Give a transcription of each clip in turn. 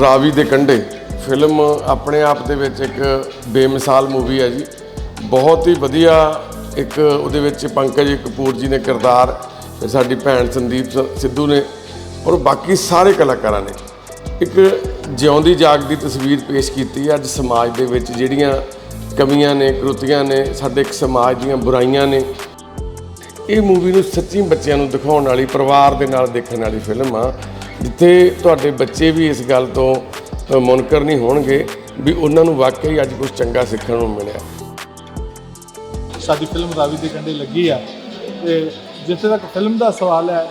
ਰਾਵੀ ਦੇ ਕੰਢੇ। ਫਿਲਮ ਆਪਣੇ ਆਪ ਦੇ ਵਿੱਚ ਇੱਕ ਬੇਮਿਸਾਲ ਮੂਵੀ ਹੈ ਜੀ। ਬਹੁਤ ਹੀ ਵਧੀਆ ਇੱਕ ਉਹਦੇ ਵਿੱਚ ਪੰਕਜ ਕਪੂਰ ਜੀ ਨੇ ਕਿਰਦਾਰ ਤੇ ਸਾਡੀ ਭੈਣ ਸੰਦੀਪ ਸਿੱਧੂ ਨੇ ਔਰ ਬਾਕੀ ਸਾਰੇ ਕਲਾਕਾਰਾਂ ਨੇ। ਇੱਕ ਜਿਉਂਦੀ ਜਾਗਦੀ ਤਸਵੀਰ ਪੇਸ਼ ਕੀਤੀ ਹੈ। ਅੱਜ ਸਮਾਜ ਦੇ ਵਿੱਚ ਜਿਹੜੀਆਂ ਕਮੀਆਂ ਨੇ, ਕਰੁੱਤੀਆਂ ਨੇ, ਸਾਡੇ ਇੱਕ ਸਮਾਜ ਦੀਆਂ ਬੁਰਾਈਆਂ ਨੇ। ਇਹ ਮੂਵੀ ਨੂੰ ਸੱਚੀ ਬੱਚਿਆਂ ਨੂੰ ਦਿਖਾਉਣ ਵਾਲੀ, ਪਰਿਵਾਰ ਦੇ ਨਾਲ ਦੇਖਣ ਵਾਲੀ ਫਿਲਮ ਆ। ਜਿੱਥੇ ਤੁਹਾਡੇ ਬੱਚੇ ਵੀ ਇਸ ਗੱਲ ਤੋਂ ਮੁਨਕਰ ਨਹੀਂ ਹੋਣਗੇ ਵੀ ਉਹਨਾਂ ਨੂੰ ਵਾਕਈ ਅੱਜ ਕੁਝ ਚੰਗਾ ਸਿੱਖਣ ਨੂੰ ਮਿਲਿਆ। ਸਾਡੀ ਫਿਲਮ ਰਾਵੀ ਦੇ ਕੰਢੇ ਲੱਗੀ ਆ ਤੇ ਜਿੱਥੇ ਤੱਕ ਫਿਲਮ ਦਾ ਸਵਾਲ ਹੈ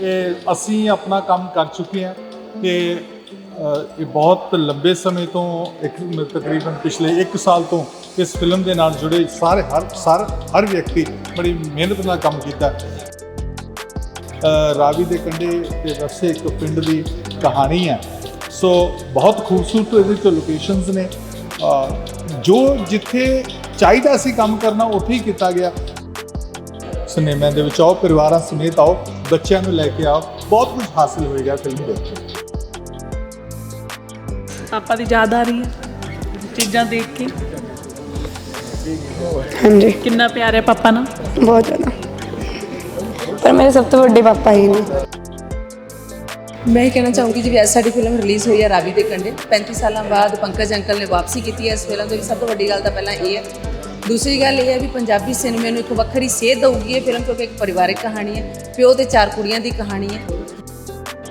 ਇਹ ਅਸੀਂ ਆਪਣਾ ਕੰਮ ਕਰ ਚੁੱਕੇ ਹਾਂ ਤੇ ਇਹ ਬਹੁਤ ਲੰਬੇ ਸਮੇਂ ਤੋਂ ਇੱਕ ਤਕਰੀਬਨ ਪਿਛਲੇ 1 ਸਾਲ ਤੋਂ ਇਸ ਫਿਲਮ ਦੇ ਨਾਲ ਜੁੜੇ ਸਾਰੇ ਹਰ, ਸਰ, ਹਰ ਵਿਅਕਤੀ ਬੜੀ ਮਿਹਨਤ ਨਾਲ ਕੰਮ ਕੀਤਾ। ਰਾਵੀ ਦੇ ਕੰਢੇ ਤੇ ਰਸੇ ਇੱਕ ਪਿੰਡ ਦੀ ਕਹਾਣੀ ਹੈ। ਸੋ ਬਹੁਤ ਖੂਬਸੂਰਤ ਇਹਦੇ ਤੇ ਲੋਕੇਸ਼ਨਸ ਨੇ। ਜੋ ਜਿੱਥੇ ਚਾਹੀਦਾ ਸੀ ਕੰਮ ਕਰਨਾ ਉੱਥੇ ਹੀ ਕੀਤਾ ਗਿਆ। ਸਿਨੇਮਾ ਦੇ ਵਿੱਚ ਆਓ ਪਰਿਵਾਰਾਂ ਸਮੇਤ ਆਓ ਬੱਚਿਆਂ ਨੂੰ ਲੈ ਕੇ ਆਓ। ਬਹੁਤ ਕੁਝ ਹਾਸਿਲ ਹੋਏਗਾ ਫਿਲਮ ਦੇਖ ਕੇ ਪਾਪਾ ਦੀ ਯਾਦ ਆ ਰਹੀ ਹੈ ਚੀਜ਼ਾਂ ਦੇਖ ਕੇ? ਹਾਂਜੀ। ਕਿੰਨਾ ਪਿਆਰ ਹੈ ਪਾਪਾ ਨਾਲ? ਬਹੁਤ ਜ਼ਿਆਦਾ। ਪਰ ਮੇਰੇ ਸਭ ਤੋਂ ਵੱਡੇ ਪਾਪਾ ਹੀ ਨੇ। ਮੈਂ ਇਹ ਕਹਿਣਾ ਚਾਹੂੰਗੀ ਜੀ ਵੀ ਅੱਜ ਸਾਡੀ ਫਿਲਮ ਰਿਲੀਜ਼ ਹੋਈ ਹੈ ਰਾਵੀ ਦੇ ਕੰਢੇ 35 ਸਾਲਾਂ ਬਾਅਦ ਪੰਕਜ ਅੰਕਲ ਨੇ ਵਾਪਸੀ ਕੀਤੀ ਹੈ। ਇਸ ਫਿਲਮ ਦੇ ਵਿੱਚ ਸਭ ਤੋਂ ਵੱਡੀ ਗੱਲ ਤਾਂ ਪਹਿਲਾਂ ਇਹ ਹੈ। ਦੂਸਰੀ ਗੱਲ ਇਹ ਹੈ ਵੀ ਪੰਜਾਬੀ ਸਿਨੇਮੇ ਨੂੰ ਇੱਕ ਵੱਖਰੀ ਸੇਧ ਦਊਗੀ। ਇਹ ਫਿਲਮ ਕਿਉਂਕਿ ਇੱਕ ਪਰਿਵਾਰਕ ਕਹਾਣੀ ਹੈ, ਪਿਓ ਤੇ ਚਾਰ ਕੁੜੀਆਂ ਦੀ ਕਹਾਣੀ ਹੈ।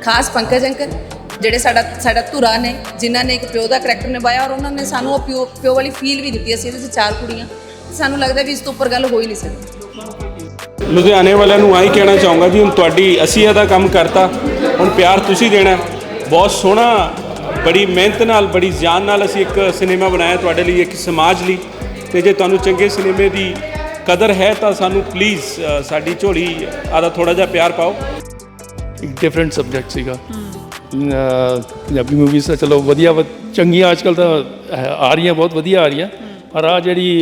ਖਾਸ ਪੰਕਜ ਅੰਕਲ, ਜਿਹੜੇ ਸਾਡਾ ਸਾਡਾ ਧੁਰਾ ਨੇ, ਜਿਨ੍ਹਾਂ ਨੇ ਇੱਕ ਪਿਓ ਦਾ ਕਰੈਕਟਰ ਨਿਭਾਇਆ ਔਰ ਉਹਨਾਂ ਨੇ ਸਾਨੂੰ ਉਹ ਪਿਓ ਪਿਓ ਵਾਲੀ ਫੀਲ ਵੀ ਦਿੱਤੀ ਅਸੀਂ ਇਹਦੇ 'ਚ ਚਾਰ ਕੁੜੀਆਂ, ਸਾਨੂੰ ਲੱਗਦਾ ਵੀ ਇਸ ਤੋਂ ਉੱਪਰ ਗੱਲ ਹੋ ਹੀ ਨਹੀਂ ਸਕਦੀ। ਲੁਧਿਆਣੇ ਵਾਲਿਆਂ ਨੂੰ ਆਹੀ ਕਹਿਣਾ ਚਾਹੂੰਗਾ ਜੀ ਹੁਣ ਤੁਹਾਡੀ ਅਸੀਂ ਇਹਦਾ ਕੰਮ ਕਰਤਾ ਹੁਣ ਪਿਆਰ ਤੁਸੀਂ ਦੇਣਾ। ਬਹੁਤ ਸੋਹਣਾ ਬੜੀ ਮਿਹਨਤ ਨਾਲ ਬੜੀ ਜਾਨ ਨਾਲ ਅਸੀਂ ਇੱਕ ਸਿਨੇਮਾ ਬਣਾਇਆ ਤੁਹਾਡੇ ਲਈ ਇੱਕ ਸਮਾਜ ਲਈ। ਤੇ ਜੇ ਤੁਹਾਨੂੰ ਚੰਗੇ ਸਿਨੇਮੇ ਦੀ ਕਦਰ ਹੈ ਤਾਂ ਸਾਨੂੰ ਪਲੀਜ਼ ਸਾਡੀ ਝੋਲੀ ਆਦਾ ਥੋੜਾ ਜਿਹਾ ਪਿਆਰ ਪਾਓ। ਇੱਕ ਡਿਫਰੈਂਟ ਸਬਜੈਕਟ ਸੀਗਾ। ਪੰਜਾਬੀ ਮੂਵੀਜ਼ ਤਾਂ ਚਲੋ ਵਧੀਆ ਵ- ਚੰਗੀਆਂ ਅੱਜਕੱਲ ਤਾਂ ਹੈ- ਆ ਰਹੀਆਂ ਬਹੁਤ ਵਧੀਆ ਆ ਰਹੀਆਂ। ਪਰ ਆ ਜਿਹੜੀ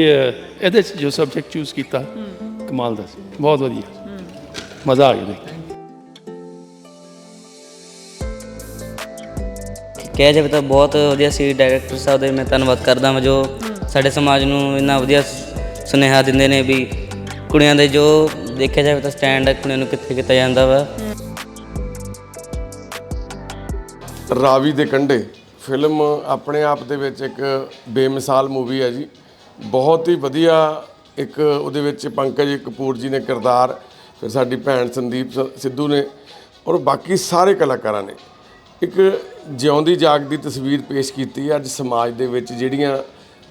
ਇਹਦੇ 'ਚ ਜੋ ਸਬਜੈਕਟ ਚੂਜ਼ ਕੀਤਾ ਕਮਾਲ ਦਾ ਸੀ। ਬਹੁਤ ਵਧੀਆ। ਮਜ਼ਾ ਆ ਗਿਆ ਦੇਖ ਕੇ। ਕਿਹਾ ਜਾਵੇ ਤਾਂ ਬਹੁਤ ਵਧੀਆ ਸੀ ਡਾਇਰੈਕਟਰ ਸਾਹਿਬ ਦੇ। ਮੈਂ ਧੰਨਵਾਦ ਕਰਦਾ ਹਾਂ ਜੋ ਸਾਡੇ ਸਮਾਜ ਨੂੰ ਇੰਨਾ ਵਧੀਆ ਸ- ਸੁਨੇਹਾ ਦਿੰਦੇ ਨੇ ਵੀ ਕੁੜੀਆਂ ਦੇ ਜੋ ਦੇਖਿਆ ਜਾਵੇ ਤਾਂ ਸਟੈਂਡ ਕੁੜੀਆਂ ਨੂੰ ਕਿੱਥੇ ਕੀਤਾ ਜਾਂਦਾ ਵਾ। ਰਾਵੀ ਦੇ ਕੰਢੇ। ਫਿਲਮ ਆਪਣੇ ਆਪ ਦੇ ਵਿੱਚ ਇੱਕ ਬੇਮਿਸਾਲ ਮੂਵੀ ਹੈ ਜੀ। ਬਹੁਤ ਹੀ ਵਧੀਆ ਇੱਕ ਉਹਦੇ ਵਿੱਚ ਪੰਕਜ ਕਪੂਰ ਜੀ ਨੇ ਕਿਰਦਾਰ, ਫਿਰ ਸਾਡੀ ਭੈਣ ਸੰਦੀਪ ਸ- ਸਿੱਧੂ ਨੇ, ਔਰ ਬਾਕੀ ਸਾਰੇ ਕਲਾਕਾਰਾਂ ਨੇ। ਇੱਕ ਜਿਉਂਦੀ ਜਾਗਦੀ ਤਸਵੀਰ ਪੇਸ਼ ਕੀਤੀ ਹੈ ਅੱਜ ਸਮਾਜ ਦੇ ਵਿੱਚ, ਜਿਹੜੀਆਂ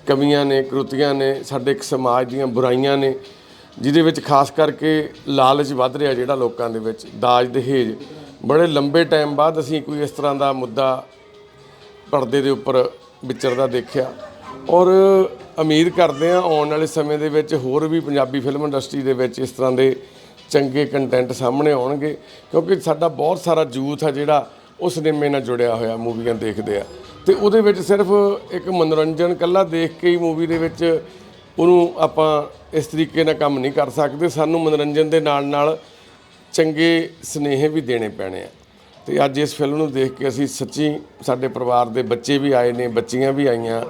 ਕਮੀਆਂ ਨੇ, ਕਰੁੱਤੀਆਂ ਨੇ, ਸਾਡੇ ਇੱਕ ਸਮਾਜ ਦੀਆਂ ਬੁਰਾਈਆਂ ਨੇ, ਜਿਹਦੇ ਵਿੱਚ ਖਾਸ ਕਰਕੇ ਲਾਲਚ ਵੱਧ ਰਿਹਾ ਜਿਹੜਾ ਲੋਕਾਂ ਦੇ ਵਿੱਚ, ਦਾਜ ਦਹੇਜ। ਬੜੇ ਲੰਬੇ ਟਾਈਮ ਬਾਅਦ ਅਸੀਂ ਕੋਈ ਇਸ ਤਰ੍ਹਾਂ ਦਾ ਮੁੱਦਾ ਪਰਦੇ ਦੇ ਉੱਪਰ ਵਿਚਰਦਾ ਦੇਖਿਆ। ਔਰ ਉਮੀਦ ਕਰਦੇ ਹਾਂ ਆਉਣ ਵਾਲੇ ਸਮੇਂ ਦੇ ਵਿੱਚ ਹੋਰ ਵੀ ਪੰਜਾਬੀ ਫਿਲਮ ਇੰਡਸਟਰੀ ਦੇ ਵਿੱਚ ਇਸ ਤਰ੍ਹਾਂ ਦੇ ਚੰਗੇ ਕੰਟੈਂਟ ਸਾਹਮਣੇ ਆਉਣਗੇ, ਕਿਉਂਕਿ ਸਾਡਾ ਬਹੁਤ ਸਾਰਾ ਯੂਥ ਆ ਜਿਹੜਾ ਉਹ ਸਿਨੇਮੇ ਨਾਲ ਜੁੜਿਆ ਹੋਇਆ ਮੂਵੀਆਂ ਦੇਖਦੇ ਆ। ਤੇ ਉਹਦੇ ਵਿੱਚ ਸਿਰਫ ਇੱਕ ਮਨੋਰੰਜਨ ਕੱਲਾ ਦੇਖ ਕੇ ਹੀ ਮੂਵੀ ਦੇ ਵਿੱਚ ਉਹਨੂੰ ਆਪਾਂ ਇਸ ਤਰੀਕੇ ਨਾਲ ਕੰਮ ਨਹੀਂ ਕਰ ਸਕਦੇ, ਸਾਨੂੰ ਮਨੋਰੰਜਨ ਦੇ ਨਾਲ ਨਾਲ ਚੰਗੇ ਸਨੇਹ ਵੀ ਦੇਣੇ ਪੈਣੇ ਆ। ਤੇ ਅੱਜ ਇਸ ਫਿਲਮ ਨੂੰ ਦੇਖ ਕੇ ਅਸੀਂ ਸੱਚੀ ਸਾਡੇ ਪਰਿਵਾਰ ਦੇ ਬੱਚੇ ਵੀ ਆਏ ਨੇ, ਬੱਚੀਆਂ ਵੀ ਆਈਆਂ।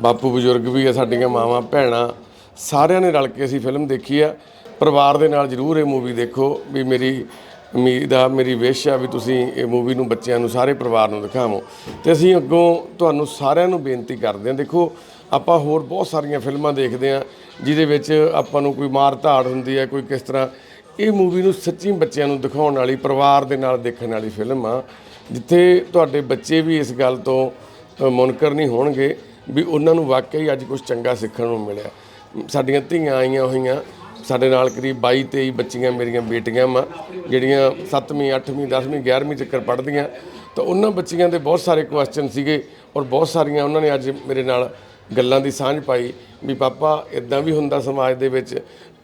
ਬਾਪੂ ਬਜ਼ੁਰਗ ਵੀ ਆ, ਸਾਡੀਆਂ ਮਾਵਾਂ, ਭੈਣਾਂ, ਸਾਰਿਆਂ ਨੇ ਰਲ ਕੇ ਅਸੀਂ ਫਿਲਮ ਦੇਖੀ ਆ। ਪਰਿਵਾਰ ਦੇ ਨਾਲ ਜਰੂਰ ਇਹ ਮੂਵੀ ਦੇਖੋ ਵੀ ਮੇਰੀ ਉਮੀਦ ਆ, ਮੇਰੀ ਵਿਸ਼ ਆ ਵੀ ਤੁਸੀਂ ਇਹ ਮੂਵੀ ਨੂੰ ਬੱਚਿਆਂ ਨੂੰ, ਸਾਰੇ ਪਰਿਵਾਰ ਨੂੰ ਦਿਖਾਵੋ। ਤੇ ਅਸੀਂ ਅੱਗੋਂ ਤੁਹਾਨੂੰ ਸਾਰਿਆਂ ਨੂੰ ਬੇਨਤੀ ਕਰਦੇ ਹਾਂ, ਦੇਖੋ, ਆਪਾਂ ਹੋਰ ਬਹੁਤ ਸਾਰੀਆਂ ਫਿਲਮਾਂ ਦੇਖਦੇ ਹਾਂ, ਜਿਹਦੇ ਵਿੱਚ ਆਪਾਂ ਨੂੰ ਕੋਈ ਮਾਰ ਧਾੜ ਹੁੰਦੀ ਹੈ ਕੋਈ ਕਿਸ ਤਰ੍ਹਾਂ। ਇਹ ਮੂਵੀ ਨੂੰ ਸੱਚੀ ਬੱਚਿਆਂ ਨੂੰ ਦਿਖਾਉਣ ਵਾਲੀ, ਪਰਿਵਾਰ ਦੇ ਨਾਲ ਦੇਖਣ ਵਾਲੀ ਫਿਲਮ ਆ, ਜਿੱਥੇ ਤੁਹਾਡੇ ਬੱਚੇ ਵੀ ਇਸ ਗੱਲ ਤੋਂ ਮੁਨਕਰ ਨਹੀਂ ਹੋਣਗੇ। ਵੀ ਉਹਨਾਂ ਨੂੰ ਵਾਕਈ ਅੱਜ ਕੁਝ ਚੰਗਾ ਸਿੱਖਣ ਨੂੰ ਮਿਲਿਆ। ਸਾਡੀਆਂ ਧੀਆਂ ਆਈਆਂ ਹੋਈਆਂ, ਸਾਡੇ ਨਾਲ ਕਰੀਬ 22 23 ਬੱਚੀਆਂ ਮੇਰੀਆਂ ਬੇਟੀਆਂ ਵਾ, ਜਿਹੜੀਆਂ 7ਵੀਂ 8ਵੀਂ 10ਵੀਂ 11ਵੀਂ ਚੱਕਰ ਪੜ੍ਹਦੀਆਂ। ਤਾਂ ਉਹਨਾਂ ਬੱਚੀਆਂ ਦੇ ਬਹੁਤ ਸਾਰੇ ਕੁਐਸਚਨ ਸੀਗੇ ਔਰ ਬਹੁਤ ਸਾਰੀਆਂ ਉਹਨਾਂ ਨੇ ਅੱਜ ਮੇਰੇ ਨਾਲ ਗੱਲਾਂ ਦੀ ਸਾਂਝ ਪਾਈ ਵੀ ਪਾਪਾ ਇਦਾਂ ਵੀ ਹੁੰਦਾ ਸਮਾਜ ਦੇ ਵਿੱਚ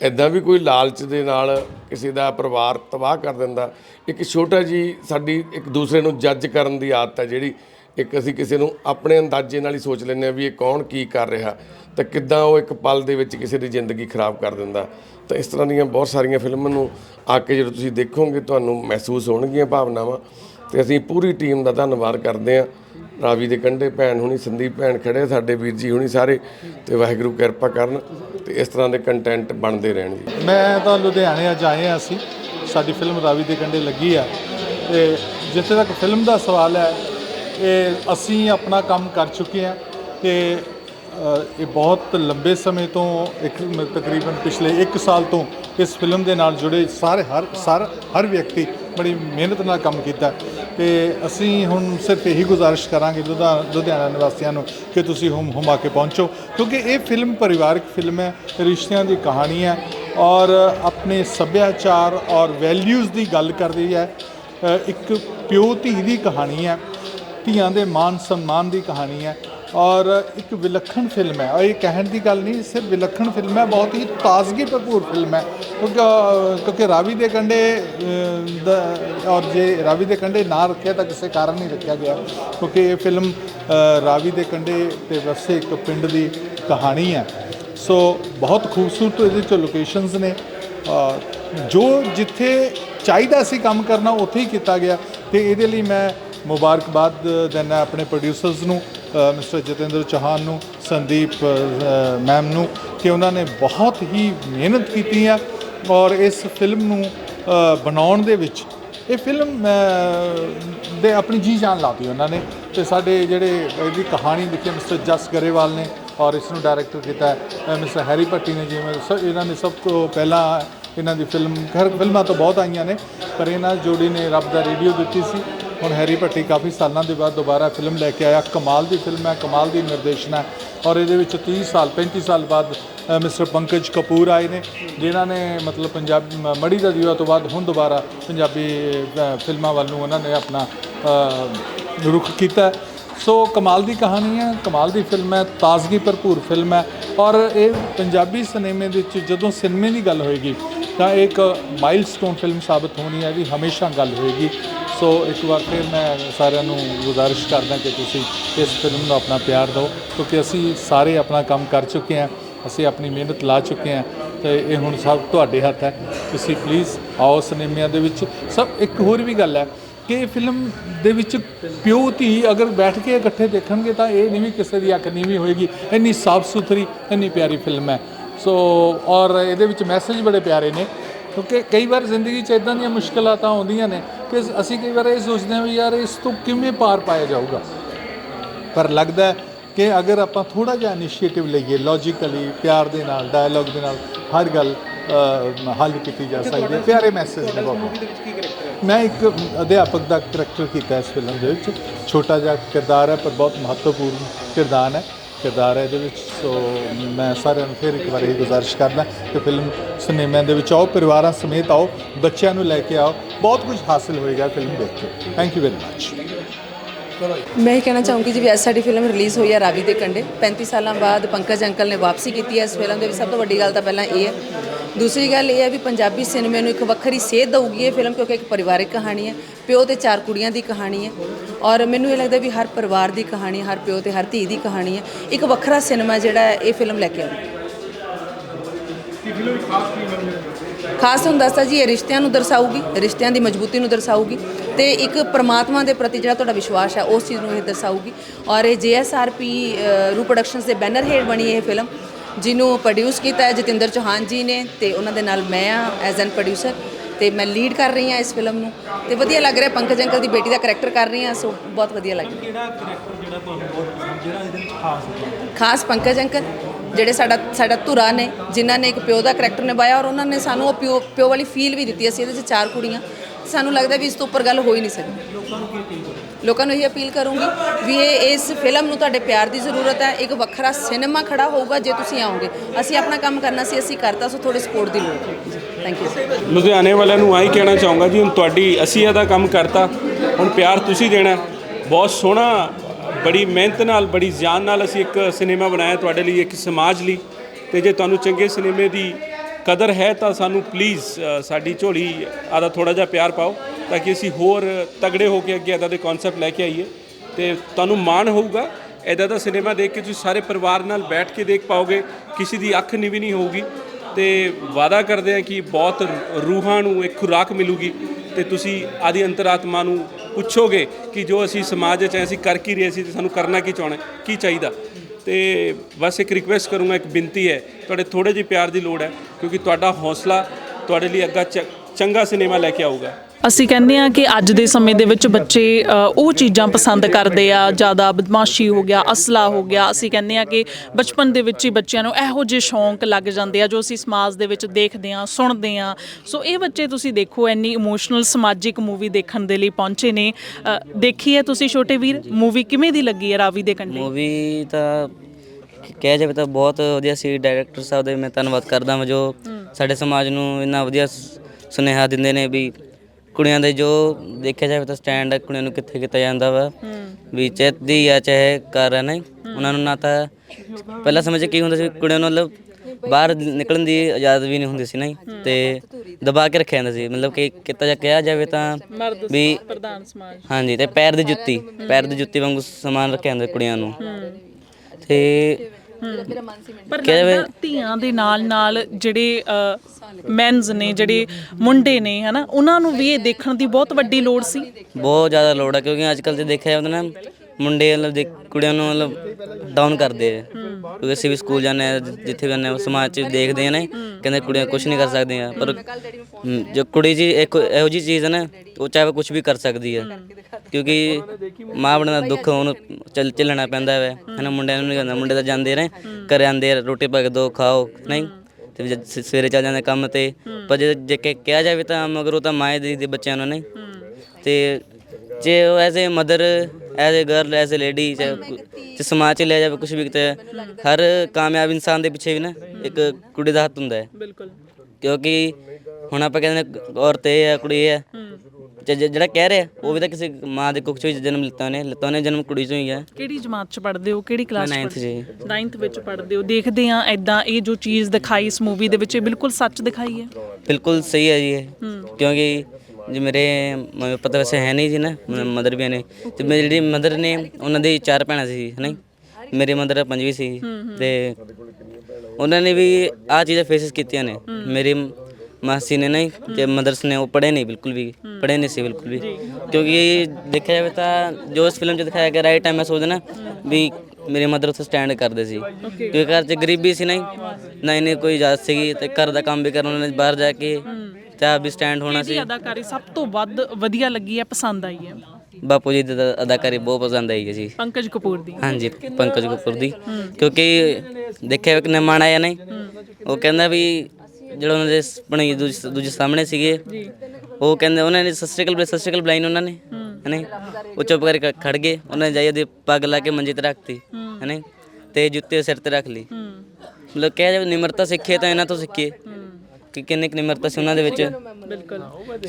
ਇਦਾਂ ਵੀ ਕੋਈ ਲਾਲਚ ਦੇ ਨਾਲ ਕਿਸੇ ਦਾ ਪਰਿਵਾਰ ਤਬਾਹ ਕਰ ਦਿੰਦਾ। ਇੱਕ ਛੋਟਾ ਜੀ ਸਾਡੀ ਇੱਕ ਦੂਸਰੇ ਨੂੰ ਜੱਜ ਕਰਨ ਦੀ ਆਦਤ ਹੈ ਜਿਹੜੀ ਇੱਕ ਅਸੀਂ ਕਿਸੇ ਨੂੰ ਆਪਣੇ ਅੰਦਾਜ਼ੇ ਨਾਲ ਹੀ ਸੋਚ ਲੈਂਦੇ ਆ ਵੀ ਇਹ ਕੌਣ ਕੀ ਕਰ ਰਿਹਾ, ਤਾਂ ਕਿੱਦਾਂ ਉਹ ਇੱਕ ਪਲ ਦੇ ਵਿੱਚ ਕਿਸੇ ਦੀ ਜ਼ਿੰਦਗੀ ਖਰਾਬ ਕਰ ਦਿੰਦਾ। ਤਾਂ ਇਸ ਤਰ੍ਹਾਂ ਦੀਆਂ ਬਹੁਤ ਸਾਰੀਆਂ ਫਿਲਮਾਂ ਨੂੰ ਆ ਕੇ ਜਦੋਂ ਤੁਸੀਂ ਦੇਖੋਗੇ ਤੁਹਾਨੂੰ ਮਹਿਸੂਸ ਹੋਣਗੀਆਂ ਭਾਵਨਾਵਾਂ। ਤੇ ਅਸੀਂ ਪੂਰੀ ਟੀਮ ਦਾ ਧੰਨਵਾਦ ਕਰਦੇ ਹਾਂ। ਰਾਵੀ ਦੇ ਕੰਢੇ ਭੈਣ ਹੁਣੀ, ਸੰਦੀਪ ਭੈਣ ਖੜੇ ਸਾਡੇ ਵੀਰ ਜੀ ਹੁਣੀ ਸਾਰੇ, ਤੇ ਵਾਹਿਗੁਰੂ ਕਿਰਪਾ ਕਰਨ, ਤੇ ਇਸ ਤਰ੍ਹਾਂ ਦੇ ਕੰਟੈਂਟ ਬਣਦੇ ਰਹਿਣ ਜੀ। ਮੈਂ ਤਾਂ ਲੁਧਿਆਣੇ ਅੱਜ ਆਏ ਹਾਂ ਅਸੀਂ, ਸਾਡੀ ਫਿਲਮ ਰਾਵੀ ਦੇ ਕੰਢੇ ਲੱਗੀ ਆ। ਤੇ ਜਿੱਥੇ ਤੱਕ ਫਿਲਮ ਦਾ ਸਵਾਲ ਹੈ ਇਹ ਅਸੀਂ ਆਪਣਾ ਕੰਮ ਕਰ ਚੁੱਕੇ ਹਾਂ ਤੇ ਇਹ ਬਹੁਤ ਲੰਬੇ ਸਮੇਂ ਤੋਂ ਇੱਕ ਤਕਰੀਬਨ ਪਿਛਲੇ 1 ਸਾਲ ਤੋਂ ਇਸ ਫਿਲਮ ਦੇ ਨਾਲ ਜੁੜੇ ਸਾਰੇ ਹਰ, ਸਾਰ, ਹਰ ਵਿਅਕਤੀ ਬੜੀ ਮਿਹਨਤ ਨਾਲ ਕੰਮ ਕੀਤਾ। ਤੇ ਅਸੀਂ ਹੁਣ ਸਿਰਫ ਇਹੀ ਗੁਜ਼ਾਰਿਸ਼ ਕਰਾਂਗੇ ਲੁਧਿਆ, ਲੁਧਿਆਣਾ ਨਿਵਾਸੀਆਂ ਨੂੰ ਕਿ ਤੁਸੀਂ ਹੁਮ, ਹੁਮਾ ਕੇ ਪਹੁੰਚੋ, ਕਿਉਂਕਿ ਇਹ ਫਿਲਮ ਪਰਿਵਾਰਕ ਫਿਲਮ ਹੈ, ਰਿਸ਼ਤਿਆਂ ਦੀ ਕਹਾਣੀ ਹੈ ਔਰ ਆਪਣੇ ਸੱਭਿਆਚਾਰ ਔਰ ਵੈਲਿਊਜ਼ ਦੀ ਗੱਲ ਕਰਦੀ ਹੈ। ਇੱਕ ਪਿਓ ਧੀ ਦੀ ਕਹਾਣੀ ਹੈ। ਧੀਆਂ ਦੇ ਮਾਨ ਸਨਮਾਨ ਦੀ ਕਹਾਣੀ ਹੈ। ਔਰ ਇੱਕ ਵਿਲੱਖਣ ਫਿਲਮ ਹੈ। ਔਰ ਇਹ ਕਹਿਣ ਦੀ ਗੱਲ ਨਹੀਂ, ਸਿਰਫ ਵਿਲੱਖਣ ਫਿਲਮ ਹੈ, ਬਹੁਤ ਹੀ ਤਾਜ਼ਗੀ ਭਰਪੂਰ ਫਿਲਮ ਹੈ। ਕਿਉਂਕਿ ਕਿਉਂਕਿ ਰਾਵੀ ਦੇ ਕੰਢੇ ਦਾ- ਔਰ ਜੇ ਰਾਵੀ ਦੇ ਕੰਢੇ ਨਾ ਰੱਖਿਆ ਤਾਂ ਕਿਸੇ ਕਾਰਨ ਨਹੀਂ ਰੱਖਿਆ ਗਿਆ। ਕਿਉਂਕਿ ਇਹ ਫਿਲਮ ਰਾਵੀ ਦੇ ਕੰਢੇ ਤੇ ਵਸੇ ਇੱਕ ਪਿੰਡ ਦੀ ਕਹਾਣੀ ਹੈ। ਸੋ, ਬਹੁਤ ਖੂਬਸੂਰਤ ਇਹਦੇ ਚ ਲੋਕੇਸ਼ਨਸ ਨੇ। ਜੋ ਜਿੱਥੇ ਚਾਹੀਦਾ ਸੀ ਕੰਮ ਕਰਨਾ, ਉੱਥੇ ਹੀ ਕੀਤਾ ਗਿਆ। ਤੇ ਇਹਦੇ ਲਈ ਮੈਂ ਮੁਬਾਰਕਬਾਦ ਦਿੰਦਾ ਆਪਣੇ ਪ੍ਰੋਡਿਊਸਰਸ ਨੂੰ ਮਿਸਟਰ ਜਤਿੰਦਰ ਚੌਹਾਨ ਨੂੰ ਸੰਦੀਪ ਮੈਮ ਨੂੰ ਕਿ ਉਹਨਾਂ ਨੇ ਬਹੁਤ ਹੀ ਮਿਹਨਤ ਕੀਤੀ ਹੈ ਔਰ ਇਸ ਫਿਲਮ ਨੂੰ ਬਣਾਉਣ ਦੇ ਵਿੱਚ ਇਹ ਫਿਲਮ ਅ, ਦੇ ਆਪਣੀ ਜੀ ਜਾਨ ਲਾਤੀ ਉਹਨਾਂ ਨੇ। ਤੇ ਸਾਡੇ ਜਿਹੜੇ ਇਹਦੀ ਕਹਾਣੀ ਲਿਖੀ ਮਿਸਟਰ ਜਸ ਗਰੇਵਾਲ ਨੇ ਔਰ ਇਸ ਨੂੰ ਡਾਇਰੈਕਟਰ ਕੀਤਾ ਮਿਸਟਰ ਹੈਰੀ ਭੱਟੀ ਨੇ ਜਿਵੇਂ ਸ- ਇਹਨਾਂ ਨੇ ਸਭ ਤੋਂ ਪਹਿਲਾਂ ਇਹਨਾਂ ਦੀ ਫਿਲਮ ਘਰ ਫਿਲਮਾਂ ਤਾਂ ਬਹੁਤ ਆਈਆਂ ਨੇ ਪਰ ਇਹਨਾਂ ਜੋੜੀ ਨੇ ਰੱਬ ਦਾ ਰੇਡੀਓ ਦਿੱਤੀ ਸੀ। ਹੁਣ ਹੈਰੀ ਭੱਟੀ ਕਾਫੀ ਸਾਲਾਂ ਦੇ ਬਾਅਦ ਦੁਬਾਰਾ ਫਿਲਮ ਲੈ ਕੇ ਆਇਆ। ਕਮਾਲ ਦੀ ਫਿਲਮ ਹੈ ਕਮਾਲ ਦੀ ਨਿਰਦੇਸ਼ਨਾ ਹੈ। ਔਰ ਇਹਦੇ ਵਿੱਚ 30 ਸਾਲ 35 ਸਾਲ ਬਾਅਦ ਮਿਸਟਰ ਪੰਕਜ ਕਪੂਰ ਆਏ ਨੇ ਜਿਨ੍ਹਾਂ ਨੇ ਮਤਲਬ ਪੰਜਾਬ ਮ- ਮੜੀ ਦਾ ਦੀਵਾ ਤੋਂ ਬਾਅਦ ਹੁਣ ਦੁਬਾਰਾ ਪੰਜਾਬੀ ਫਿਲਮਾਂ ਵੱਲ ਨੂੰ ਉਹਨਾਂ ਨੇ ਆਪਣਾ ਅ, ਰੁਖ ਕੀਤਾ ਸੋ ਕਮਾਲ ਦੀ ਕਹਾਣੀ ਹੈ ਕਮਾਲ ਦੀ ਫਿਲਮ ਹੈ ਤਾਜ਼ਗੀ ਭਰਪੂਰ ਫਿਲਮ ਹੈ। ਔਰ ਇਹ ਪੰਜਾਬੀ ਸਿਨੇਮੇ ਦੇ ਵਿੱਚ ਜਦੋਂ ਸਿਨੇਮੇ ਦੀ ਗੱਲ ਹੋਏਗੀ ਤਾਂ ਇਹ ਇੱਕ ਮਾਈਲਸਟੋਨ ਫਿਲਮ ਸਾਬਤ ਹੋਣੀ ਹੈ ਜੀ ਹਮੇਸ਼ਾ ਗੱਲ ਹੋਏਗੀ। ਸੋ ਇੱਕ ਵਾਰ ਫਿਰ ਮੈਂ ਸਾਰਿਆਂ ਨੂੰ ਗੁਜ਼ਾਰਿਸ਼ ਕਰਦਾ ਕਿ ਤੁਸੀਂ ਇਸ ਫਿਲਮ ਨੂੰ ਆਪਣਾ ਪਿਆਰ ਦਿਓ, ਕਿਉਂਕਿ ਅਸੀਂ ਸਾਰੇ ਆਪਣਾ ਕੰਮ ਕਰ ਚੁੱਕੇ ਹਾਂ, ਅਸੀਂ ਆਪਣੀ ਮਿਹਨਤ ਲਾ ਚੁੱਕੇ ਹਾਂ ਤੇ ਇਹ ਹੁਣ ਸਭ ਤੁਹਾਡੇ ਹੱਥ ਹੈ। ਤੁਸੀਂ ਪਲੀਜ਼ ਆਓ ਸਿਨੇਮਿਆਂ ਦੇ ਵਿੱਚ। ਸਭ ਇੱਕ ਹੋਰ ਵੀ ਗੱਲ ਹੈ ਕਿ ਇਹ ਫਿਲਮ ਦੇ ਵਿੱਚ ਪਿਓ ਧੀ ਅਗਰ ਬੈਠ ਕੇ ਇਕੱਠੇ ਦੇਖਣਗੇ ਤਾਂ ਇਹ ਨਹੀਂ ਵੀ ਕਿਸੇ ਦੀ ਅੱਖ ਨੀਵੀਂ ਹੋਏਗੀ। ਇੰਨੀ ਸਾਫ਼ ਸੁਥਰੀ ਇੰਨੀ ਪਿਆਰੀ ਫਿਲਮ ਹੈ। ਸੋ ਔਰ ਇਹਦੇ ਵਿੱਚ ਮੈਸੇਜ ਬੜੇ ਪਿਆਰੇ ਨੇ। ਕਿਉਂਕਿ ਕਈ ਵਾਰ ਜ਼ਿੰਦਗੀ 'ਚ ਇਦਾਂ ਦੀਆਂ ਮੁਸ਼ਕਲਾਂ ਤਾਂ ਆਉਂਦੀਆਂ ਨੇ ਕਿ ਅਸੀਂ ਕਈ ਵਾਰ ਇਹ ਸੋਚਦੇ ਹਾਂ ਵੀ ਯਾਰ ਇਸ ਤੋਂ ਕਿਵੇਂ ਪਾਰ ਪਾਇਆ ਜਾਊਗਾ। ਪਰ ਲੱਗਦਾ ਹੈ ਕਿ ਅਗਰ ਆਪਾਂ ਥੋੜਾ ਜਿਹਾ ਇਨੀਸ਼ੀਏਟਿਵ ਲਈਏ ਲੌਜੀਕਲੀ ਪਿਆਰ ਦੇ ਨਾਲ ਡਾਇਲੌਗ ਦੇ ਨਾਲ ਹਰ ਗੱਲ ਹੱਲ ਕੀਤੀ ਜਾ ਸਕਦੀ ਹੈ। ਪਿਆਰੇ ਮੈਸੇਜ ਨੇ ਬਹੁਤ। ਮੈਂ ਇੱਕ ਅਧਿਆਪਕ ਦਾ ਕਰੈਕਟਰ ਕੀਤਾ ਇਸ ਫਿਲਮ ਦੇ ਵਿੱਚ। ਛੋਟਾ ਜਿਹਾ ਕਿਰਦਾਰ ਹੈ ਪਰ ਬਹੁਤ ਮਹੱਤਵਪੂਰਨ ਕਿਰਦਾਰ ਹੈ। ਕਿਰਦਾਰ ਹੈ ਇਹਦੇ ਵਿੱਚ, ਸੋ ਮੈਂ ਸਾਰਿਆਂ ਨੂੰ ਫਿਰ ਇੱਕ ਵਾਰ ਇਹ ਗੁਜ਼ਾਰਿਸ਼ ਕਰਦਾ ਕਿ ਫਿਲਮ ਸਿਨੇਮਿਆਂ ਦੇ ਵਿੱਚ ਆਓ, ਪਰਿਵਾਰਾਂ ਸਮੇਤ ਆਓ, ਬੱਚਿਆਂ ਨੂੰ ਲੈ ਕੇ ਆਓ। ਬਹੁਤ ਕੁਝ ਹਾਸਿਲ ਹੋਏਗਾ ਫਿਲਮ ਦੇਖ ਕੇ। ਥੈਂਕ ਯੂ ਵੈਰੀ ਮੱਚ ਮੈਂ ਇਹ ਕਹਿਣਾ ਚਾਹੂੰਗੀ ਜੀ ਵੀ ਅੱਜ ਸਾਡੀ ਫਿਲਮ ਰਿਲੀਜ਼ ਹੋਈ ਹੈ ਰਾਵੀ ਦੇ ਕੰਢੇ 35 ਸਾਲਾਂ ਬਾਅਦ ਪੰਕਜ ਅੰਕਲ ਨੇ ਵਾਪਸੀ ਕੀਤੀ ਹੈ। ਇਸ ਫਿਲਮ ਦੇ ਵਿੱਚ ਸਭ ਤੋਂ ਵੱਡੀ ਗੱਲ ਤਾਂ ਪਹਿਲਾਂ ਇਹ ਹੈ। ਦੂਸਰੀ ਗੱਲ ਇਹ ਹੈ ਵੀ ਪੰਜਾਬੀ ਸਿਨੇਮੇ ਨੂੰ ਇੱਕ ਵੱਖਰੀ ਸੇਧ ਦਊਗੀ ਇਹ ਫਿਲਮ ਕਿਉਂਕਿ ਇੱਕ ਪਰਿਵਾਰਕ ਕਹਾਣੀ ਹੈ। ਪਿਓ ਤੇ ਚਾਰ ਕੁੜੀਆਂ ਦੀ ਕਹਾਣੀ ਹੈ। ਔਰ ਮੈਨੂੰ ਇਹ ਲੱਗਦਾ ਵੀ ਹਰ ਪਰਿਵਾਰ ਦੀ ਕਹਾਣੀ ਹਰ ਪਿਓ ਤੇ ਹਰ ਧੀ ਦੀ ਕਹਾਣੀ ਹੈ। ਇੱਕ ਵੱਖਰਾ ਸਿਨੇਮਾ ਜਿਹੜਾ ਹੈ ਇਹ ਫਿਲਮ ਲੈ ਕੇ ਆਉਂਦੀ ਖਾਸ ਤੁਹਾਨੂੰ ਦੱਸਦਾ ਜੀ ਇਹ ਰਿਸ਼ਤਿਆਂ ਨੂੰ ਦਰਸਾਊਗੀ ਰਿਸ਼ਤਿਆਂ ਦੀ ਮਜ਼ਬੂਤੀ ਨੂੰ ਦਰਸਾਊਗੀ ਤੇ ਇੱਕ ਪ੍ਰਮਾਤਮਾ ਦੇ ਪ੍ਰਤੀ ਜਿਹੜਾ ਤੁਹਾਡਾ ਵਿਸ਼ਵਾਸ ਹੈ ਉਸ ਚੀਜ਼ ਨੂੰ ਇਹ ਦਰਸਾਊਗੀ। ਔਰ ਇਹ ਜੀਐਸਆਰਪੀ ਰੂ ਪ੍ਰੋਡਕਸ਼ਨਸ ਦੇ ਬੈਨਰ ਹੇਠ ਬਣੀ ਇਹ ਫਿਲਮ ਜਿਹਨੂੰ ਪ੍ਰੋਡਿਊਸ ਕੀਤਾ ਹੈ ਜਤਿੰਦਰ ਚੌਹਾਨ ਜੀ ਨੇ ਤੇ ਉਹਨਾਂ ਦੇ ਨਾਲ ਮੈਂ ਆ ਐਜ਼ ਐਨ ਪ੍ਰੋਡਿਊਸਰ ਤੇ ਮੈਂ ਲੀਡ ਕਰ ਰਹੀ ਹਾਂ ਇਸ ਫਿਲਮ ਨੂੰ ਤੇ ਵਧੀਆ ਲੱਗ ਰਿਹਾ ਪੰਕਜ ਅੰਕਲ ਦੀ ਬੇਟੀ ਦਾ ਕਰੈਕਟਰ ਕਰ ਰਹੀ ਹਾਂ ਸੋ ਬਹੁਤ ਵਧੀਆ ਲੱਗ ਰਿਹਾ। ਕਿਹੜਾ ਕਰੈਕਟਰ ਜਿਹੜਾ ਤੁਹਾਨੂੰ ਬਹੁਤ ਜਿਹੜਾ ਇਹਦੇ ਵਿੱਚ ਖਾਸ ਖਾਸ ਪੰਕਜ ਅੰਕਲ? ਜਿਹੜੇ ਸਾਡਾ ਸਾਡਾ ਧੁਰਾ ਨੇ, ਜਿਨ੍ਹਾਂ ਨੇ ਇੱਕ ਪਿਓ ਦਾ ਕਰੈਕਟਰ ਨਿਭਾਇਆ ਔਰ ਉਹਨਾਂ ਨੇ ਸਾਨੂੰ ਉਹ ਪਿਓ ਪਿਓ ਵਾਲੀ ਫੀਲ ਵੀ ਦਿੱਤੀ ਅਸੀਂ ਇਹਦੇ 'ਚ ਚਾਰ ਕੁੜੀਆਂ। ਸਾਨੂੰ ਲੱਗਦਾ ਵੀ ਇਸ ਤੋਂ ਉੱਪਰ ਗੱਲ ਹੋ ਹੀ ਨਹੀਂ ਸਕਦੀ। ਲੋਕਾਂ ਨੂੰ ਇਹ ਅਪੀਲ ਕਰੂੰਗੀ ਵੀ ਇਹ, ਇਸ ਫਿਲਮ ਨੂੰ ਤੁਹਾਡੇ ਪਿਆਰ ਦੀ ਜ਼ਰੂਰਤ ਹੈ। ਇੱਕ ਵੱਖਰਾ ਸਿਨੇਮਾ ਖੜਾ ਹੋਊਗਾ ਜੇ ਤੁਸੀਂ ਆਓਗੇ। ਅਸੀਂ ਆਪਣਾ ਕੰਮ ਕਰਨਾ ਸੀ, ਅਸੀਂ ਕਰਤਾ, ਸੋ ਥੋੜੇ ਸਪੋਰਟ ਦੀ ਲੋੜ ਹੈ। ਥੈਂਕ ਯੂ ਲੁਧਿਆਣੇ ਵਾਲਿਆਂ ਨੂੰ ਆਹੀ ਕਹਿਣਾ ਚਾਹੂੰਗਾ ਜੀ, ਹੁਣ ਤੁਹਾਡੀ ਅਸੀਂ ਇਹਦਾ ਕੰਮ ਕਰਤਾ, ਹੁਣ ਪਿਆਰ ਤੁਸੀਂ ਦੇਣਾ ਬਹੁਤ ਸੋਹਣਾ ਬੜੀ ਮਿਹਨਤ ਨਾਲ, ਬੜੀ ਜਾਨ ਨਾਲ ਅਸੀਂ ਇੱਕ ਸਿਨੇਮਾ ਬਣਾਇਆ ਤੁਹਾਡੇ ਲਈ, ਇੱਕ ਸਮਾਜ ਲਈ। ਤੇ ਜੇ ਤੁਹਾਨੂੰ ਚੰਗੇ ਸਿਨੇਮੇ ਦੀ ਕਦਰ ਹੈ ਤਾਂ ਸਾਨੂੰ ਪਲੀਜ਼ ਸਾਡੀ ਝੋਲੀ ਆਦਾ ਥੋੜਾ ਜਿਹਾ ਪਿਆਰ ਪਾਓ ਤਾਂ ਕਿ ਅਸੀਂ ਹੋਰ ਤਗੜੇ ਹੋ ਕੇ ਅੱਗੇ ਇਹਦਾ ਦੇ ਕਨਸੈਪਟ ਲੈ ਕੇ ਆਈਏ। ਤੇ ਤੁਹਾਨੂੰ ਮਾਣ ਹੋਊਗਾ ਇਹਦਾ ਦਾ ਸਿਨੇਮਾ ਦੇਖ ਕੇ ਤੁਸੀਂ ਸਾਰੇ ਪਰਿਵਾਰ ਨਾਲ ਬੈਠ ਕੇ ਦੇਖ ਪਾਓਗੇ, ਕਿਸੇ ਦੀ ਅੱਖ ਨਿਵੀ ਨਹੀਂ ਹੋਊਗੀ। ਤੇ ਵਾਅਦਾ ਕਰਦੇ ਆ ਕਿ ਬਹੁਤ ਰੂਹਾਂ ਨੂੰ ਇੱਕ ਖੁਰਾਕ ਮਿਲੂਗੀ ਤੇ ਤੁਸੀਂ ਆਦੀ ਅੰਤਰਾਤਮਾ ਨੂੰ ਪੁੱਛੋਗੇ ਕਿ ਜੋ ਅਸੀਂ ਸਮਾਜ 'ਚ ਅਸੀਂ ਕਰ ਕੀ ਰਹੇ ਸੀ ਤੇ ਸਾਨੂੰ ਕਰਨਾ ਕੀ ਚਾਹਣਾ ਕੀ ਚਾਹੀਦਾ? ਤੇ ਬਸ ਇੱਕ ਰਿਕੁਐਸਟ ਕਰੂੰਗਾ, ਇੱਕ ਬੇਨਤੀ ਹੈ, ਤੁਹਾਡੇ ਥੋੜੇ ਜਿਹੇ ਪਿਆਰ ਦੀ ਲੋੜ ਹੈ, ਕਿਉਂਕਿ ਤੁਹਾਡਾ ਹੌਸਲਾ ਤੁਹਾਡੇ ਲਈ ਅੱਗਾ ਚੰਗਾ ਸਿਨੇਮਾ ਲੈ ਕੇ ਆਊਗਾ। ਅਸੀਂ ਕਹਿੰਦੇ ਆ ਕਿ ਅੱਜ ਦੇ ਸਮੇਂ ਦੇ ਵਿੱਚ ਬੱਚੇ ਉਹ ਚੀਜ਼ਾਂ ਪਸੰਦ ਕਰਦੇ ਆ ਜ਼ਿਆਦਾ ਬਦਮਾਸ਼ੀ ਹੋ ਗਿਆ ਅਸਲਾ ਹੋ ਗਿਆ। ਅਸੀਂ ਕਹਿੰਦੇ ਆ ਕਿ ਬਚਪਨ ਦੇ ਵਿੱਚ ਹੀ ਬੱਚਿਆਂ ਨੂੰ ਇਹੋ ਜਿਹੇ ਸ਼ੌਂਕ ਲੱਗ ਜਾਂਦੇ ਆ ਜੋ ਅਸੀਂ ਸਮਾਜ ਦੇ ਵਿੱਚ ਦੇਖਦੇ ਆ ਸੁਣਦੇ ਆ ਸੋ ਇਹ ਬੱਚੇ ਤੁਸੀਂ ਦੇਖੋ ਇੰਨੀ ਇਮੋਸ਼ਨਲ ਸਮਾਜਿਕ ਮੂਵੀ ਦੇਖਣ ਦੇ ਲਈ ਪਹੁੰਚੇ ਨੇ। ਦੇਖੀ ਹੈ ਤੁਸੀਂ ਛੋਟੇ ਵੀਰ? ਮੂਵੀ ਕਿਵੇਂ ਦੀ ਲੱਗੀ ਹੈ ਰਾਵੀ ਦੇ ਕੰਢੇ ਮੂਵੀ ਤਾਂ ਕਹਿ ਜਾਵੇ ਤਾਂ ਬਹੁਤ ਵਧੀਆ ਸੀ ਡਾਇਰੈਕਟਰ ਸਾਹਿਬ ਦੇ ਮੈਂ ਧੰਨਵਾਦ ਕਰਦਾ ਹਾਂ ਜੋ ਸਾਡੇ ਸਮਾਜ ਨੂੰ ਇੰਨਾ ਵਧੀਆ ਸੁਨੇਹਾ ਦਿੰਦੇ ਨੇ ਵੀ ਕੁੜੀਆਂ ਦੇ ਜੋ ਦੇਖਿਆ ਜਾਵੇ ਤਾਂ ਸਟੈਂਡ ਕੁੜੀਆਂ ਨੂੰ ਕਿੱਥੇ ਕੀਤਾ ਜਾਂਦਾ ਵਾ। ਵੀ ਚੈਤੀ ਆ ਚਾਹੇ ਕਰ ਨਹੀਂ ਉਹਨਾਂ ਨੂੰ ਨਾ ਤਾਂ ਪਹਿਲਾਂ ਸਮਝ ਕੀ ਹੁੰਦਾ ਸੀ ਕੁੜੀਆਂ ਨੂੰ ਮਤਲਬ ਬਾਹਰ ਨਿਕਲਣ ਦੀ ਇਜਾਜ਼ਤ ਵੀ ਨਹੀਂ ਹੁੰਦੀ ਸੀ ਨਹੀਂ। ਤੇ ਦਬਾ ਕੇ ਰੱਖਿਆ ਜਾਂਦਾ ਸੀ। ਮਤਲਬ ਕਿ ਕਿਤਾ ਜਾ ਕਿਹਾ ਜਾਵੇ ਤਾਂ ਵੀ ਪ੍ਰਧਾਨ ਸਮਾਜ। ਹਾਂਜੀ ਤੇ ਪੈਰ ਦੀ ਜੁੱਤੀ ਪੈਰ ਦੀ ਜੁੱਤੀ ਵਾਂਗੂ ਸਮਾਨ ਰੱਖਿਆ ਜਾਂਦਾ ਕੁੜੀਆਂ ਨੂੰ। ਤੇ ਪਰ ਲੱਗਦਾ ਧੀਆਂ ਦੇ ਨਾਲ ਨਾਲ ਜਿਹੜੇ ਮੈਨਸ ਨੇ ਜਿਹੜੇ ਮੁੰਡੇ ਨੇ ਹਨਾ ਉਹਨਾਂ ਨੂੰ ਵੀ ਇਹ ਦੇਖਣ ਦੀ ਬਹੁਤ ਵੱਡੀ ਲੋੜ ਸੀ। ਬਹੁਤ ਜ਼ਿਆਦਾ ਲੋੜ ਹੈ ਕਿਉਂਕਿ ਅੱਜ ਕੱਲ੍ਹ ਤੇ ਦੇਖਿਆ ਜਾਂਦਾ ਨਾ ਮੁੰਡੇ ਮਤਲਬ ਦੇ ਕੁੜੀਆਂ ਨੂੰ ਮਤਲਬ ਡਾਊਨ ਕਰਦੇ ਆ। ਕਿਉਂਕਿ ਅਸੀਂ ਵੀ ਸਕੂਲ ਜਾਂਦੇ ਆ ਜਿੱਥੇ ਵੀ ਜਾਂਦੇ ਆ ਸਮਾਜ 'ਚ ਦੇਖਦੇ ਆ ਨਾ ਕਹਿੰਦੇ ਕੁੜੀਆਂ ਕੁਝ ਨਹੀਂ ਕਰ ਸਕਦੀਆਂ। ਪਰ ਹਮ, ਜੋ ਕੁੜੀ ਜੀ ਇੱਕ ਇਹੋ ਜੀ ਚੀਜ਼ ਹੈ ਨਾ ਉਹ ਚਾਹੇ ਕੁਝ ਵੀ ਕਰ ਸਕਦੀ ਹੈ। ਕਿਉਂਕਿ ਮਾਂ ਬਣਨ ਦਾ ਦੁੱਖ ਉਹਨੂੰ ਚੱਲ ਝੱਲਣਾ ਪੈਂਦਾ ਹੈ ਹਨਾ ਮੁੰਡਿਆਂ ਨੂੰ ਨਹੀਂ ਕਰਦਾ ਮੁੰਡੇ ਤਾਂ ਜਾਂਦੇ ਨੇ ਘਰੇ ਆਉਂਦੇ ਆ, ਰੋਟੀ ਪਾ ਕੇ ਦੋ ਖਾਓ ਨਹੀਂ? ਤੇ ਜਦ ਸ- ਸਵੇਰੇ ਚੱਲ ਜਾਂਦੇ ਕੰਮ ਤੇ। ਪਰ ਜੇ ਜੇ ਕਿ ਕਿਹਾ ਜਾਵੇ ਤਾਂ ਮਗਰ ਉਹ ਤਾਂ ਮਾਂ ਦੀ ਦੇ ਬੱਚਿਆਂ ਨੂੰ ਨਹੀਂ? ਤੇ ਜੇ ਉਹ as a mother as a girl as a lady ਤੇ ਸਮਾਜ ਚ ਲੈ ਜਾਵੇ ਕੁਝ ਵੀ ਕਿਤੇ ਹਰ ਕਾਮਯਾਬ ਇਨਸਾਨ ਦੇ ਪਿੱਛੇ ਵੀ ਨਾ ਇੱਕ ਕੁੜੀ ਦਾ ਹੱਥ ਹੁੰਦਾ ਹੈ। ਬਿਲਕੁਲ। ਕਿਉਂਕਿ ਹੁਣ ਆਪਾਂ ਕਹਿੰਦੇ ਨੇ ਔਰਤ ਇਹ ਹੈ ਕੁੜੀ ਹੈ। ਤੇ ਜੇ- ਜਿਹੜਾ ਕਹਿ ਰਿਹਾ ਉਹ ਵੀ ਤਾਂ ਕਿਸੇ ਮਾਂ ਦੇ ਕੁੱਖ ਚੋਂ ਹੀ ਜਨਮ ਲਿੱਤਾ ਉਹਨੇ ਲਿੱਤਾ ਉਹਨੇ ਜਨਮ ਕੁੜੀ ਚੋਂ ਹੀ ਹੈ। ਕਿਹੜੀ ਜਮਾਤ ਚ ਪੜ੍ਹਦੇ ਹੋ ਕਿਹੜੀ ਕਲਾਸ ਚ 9th ਜੀ 9th ਵਿੱਚ ਪੜ੍ਹਦੇ ਹੋ। ਦੇਖਦੇ ਆ ਐਦਾਂ ਇਹ ਜੋ ਚੀਜ਼ ਦਿਖਾਈ ਇਸ ਮੂਵੀ ਦੇ ਵਿੱਚ ਇਹ ਬਿਲਕੁਲ ਸੱਚ ਦਿਖਾਈ ਹੈ। ਬਿਲਕੁਲ ਸਹੀ ਹੈ ਜੀ ਇਹ। ਕਿਉਂਕਿ ਜੇ ਮੇਰੇ ਮੰਮੀ ਪਤਾ ਵੈਸੇ ਹੈ ਨਹੀਂ ਜੀ ਨਾ ਮਦਰ ਵੀ ਨੇ ਤੇ ਮੇਰੀ ਜਿਹੜੀ ਮਦਰ ਨੇ ਉਹਨਾਂ ਦੇ ਚਾਰ ਭੈਣਾਂ ਸੀ ਹਨਾ ਮੇਰੀ ਮਦਰ ਪੰਜਵੀਂ ਸੀ। ਤੇ ਉਹਨਾਂ ਨੇ ਵੀ ਆ ਚੀਜ਼ਾਂ ਫੇਸਿਸ ਕੀਤੀਆਂ ਨੇ। ਮੇਰੀ ਮਾਸੀ ਨੇ ਨਹੀਂ ਤੇ ਮਦਰਸ ਨੇ ਉਹ ਪੜ੍ਹੇ ਨਹੀਂ ਬਿਲਕੁਲ ਵੀ। ਪੜ੍ਹੇ ਨਹੀਂ ਸੀ ਬਿਲਕੁਲ ਵੀ। ਕਿਉਂਕਿ ਦੇਖਿਆ ਜਾਵੇ ਤਾਂ ਜੋ ਇਸ ਫਿਲਮ 'ਚ ਦਿਖਾਇਆ ਗਿਆ ਰਾਈਟ ਟਾਈਮ ਮੈਂ ਸੋਚਦਾ ਨਾ ਵੀ ਮੇਰੇ ਮਦਰ ਉੱਥੇ ਸਟੈਂਡ ਕਰਦੇ ਸੀ। ਕਿਉਂਕਿ ਘਰ 'ਚ ਗਰੀਬੀ ਸੀ ਨਹੀਂ। ਨਾ ਇਹਨੇ ਕੋਈ ਇਜਾਜ਼ਤ ਸੀਗੀ ਤੇ ਘਰ ਦਾ ਕੰਮ ਵੀ ਕਰਨ ਉਹਨਾਂ ਨੇ ਬਾਹਰ ਜਾ ਕੇ। ਤੇ ਆਪ ਵੀ ਸਟੈਂਡ ਹੋਣਾ ਸੀ। ਇਹਦੀ ਅਦਾਕਾਰੀ ਸਭ ਤੋਂ ਵੱਧ ਵਧੀਆ ਲੱਗੀ ਹੈ ਪਸੰਦ ਆਈ ਹੈ? ਬਾਪੂ ਜੀ ਦੀ ਅਦਾਕਾਰੀ ਬਹੁਤ ਪਸੰਦ ਆਈ ਹੈ ਜੀ। ਪੰਕਜ ਕਪੂਰ ਦੀ। ਹਾਂਜੀ ਪੰਕਜ ਕਪੂਰ ਦੀ। ਕਿਉਂਕਿ ਦੇਖਿਆ ਕਿ ਨਿਰਮਾਣ ਆਇਆ ਨਹੀਂ। ਉਹ ਕਹਿੰਦਾ ਵੀ ਜਿਹੜਾ ਉਹਨਾਂ ਦੇ ਆਪਣੇ ਦੂਜੇ ਦੂਜੇ ਸਾਹਮਣੇ ਸੀਗੇ ਉਹ ਕਹਿੰਦੇ ਉਹਨਾਂ ਨੇ ਸਤਿ ਸ਼੍ਰੀ ਅਕਾਲ ਬੁਲਾਈ, ਸਤਿ ਸ਼੍ਰੀ ਅਕਾਲ ਬੁਲਾਈ ਉਹਨਾਂ ਨੇ ਹਨੇ ਉਹ ਚੁੱਪ ਕਰਕੇ ਖੜ ਗਏ। ਉਹਨਾਂ ਨੇ ਜਾਈਏ ਦੀ ਪੱਗ ਲਾ ਕੇ ਮੰਜੇ ਤੇ ਰੱਖਤੀ ਹਨੇ ਤੇ ਜੁੱਤੇ ਸਿਰ ਤੇ ਰੱਖ ਲਈ। ਮਤਲਬ ਕਹਿ ਜਾਵੇ ਨਿਮਰਤਾ ਸਿੱਖੇ ਤਾਂ ਇਹਨਾਂ ਤੋਂ ਸਿੱਖੀਏ। ਕਿ ਕਿੰਨੀ ਕੁ ਨਿਮਰਤਾ ਸੀ ਉਹਨਾਂ ਦੇ ਵਿੱਚ? ਬਿਲਕੁਲ।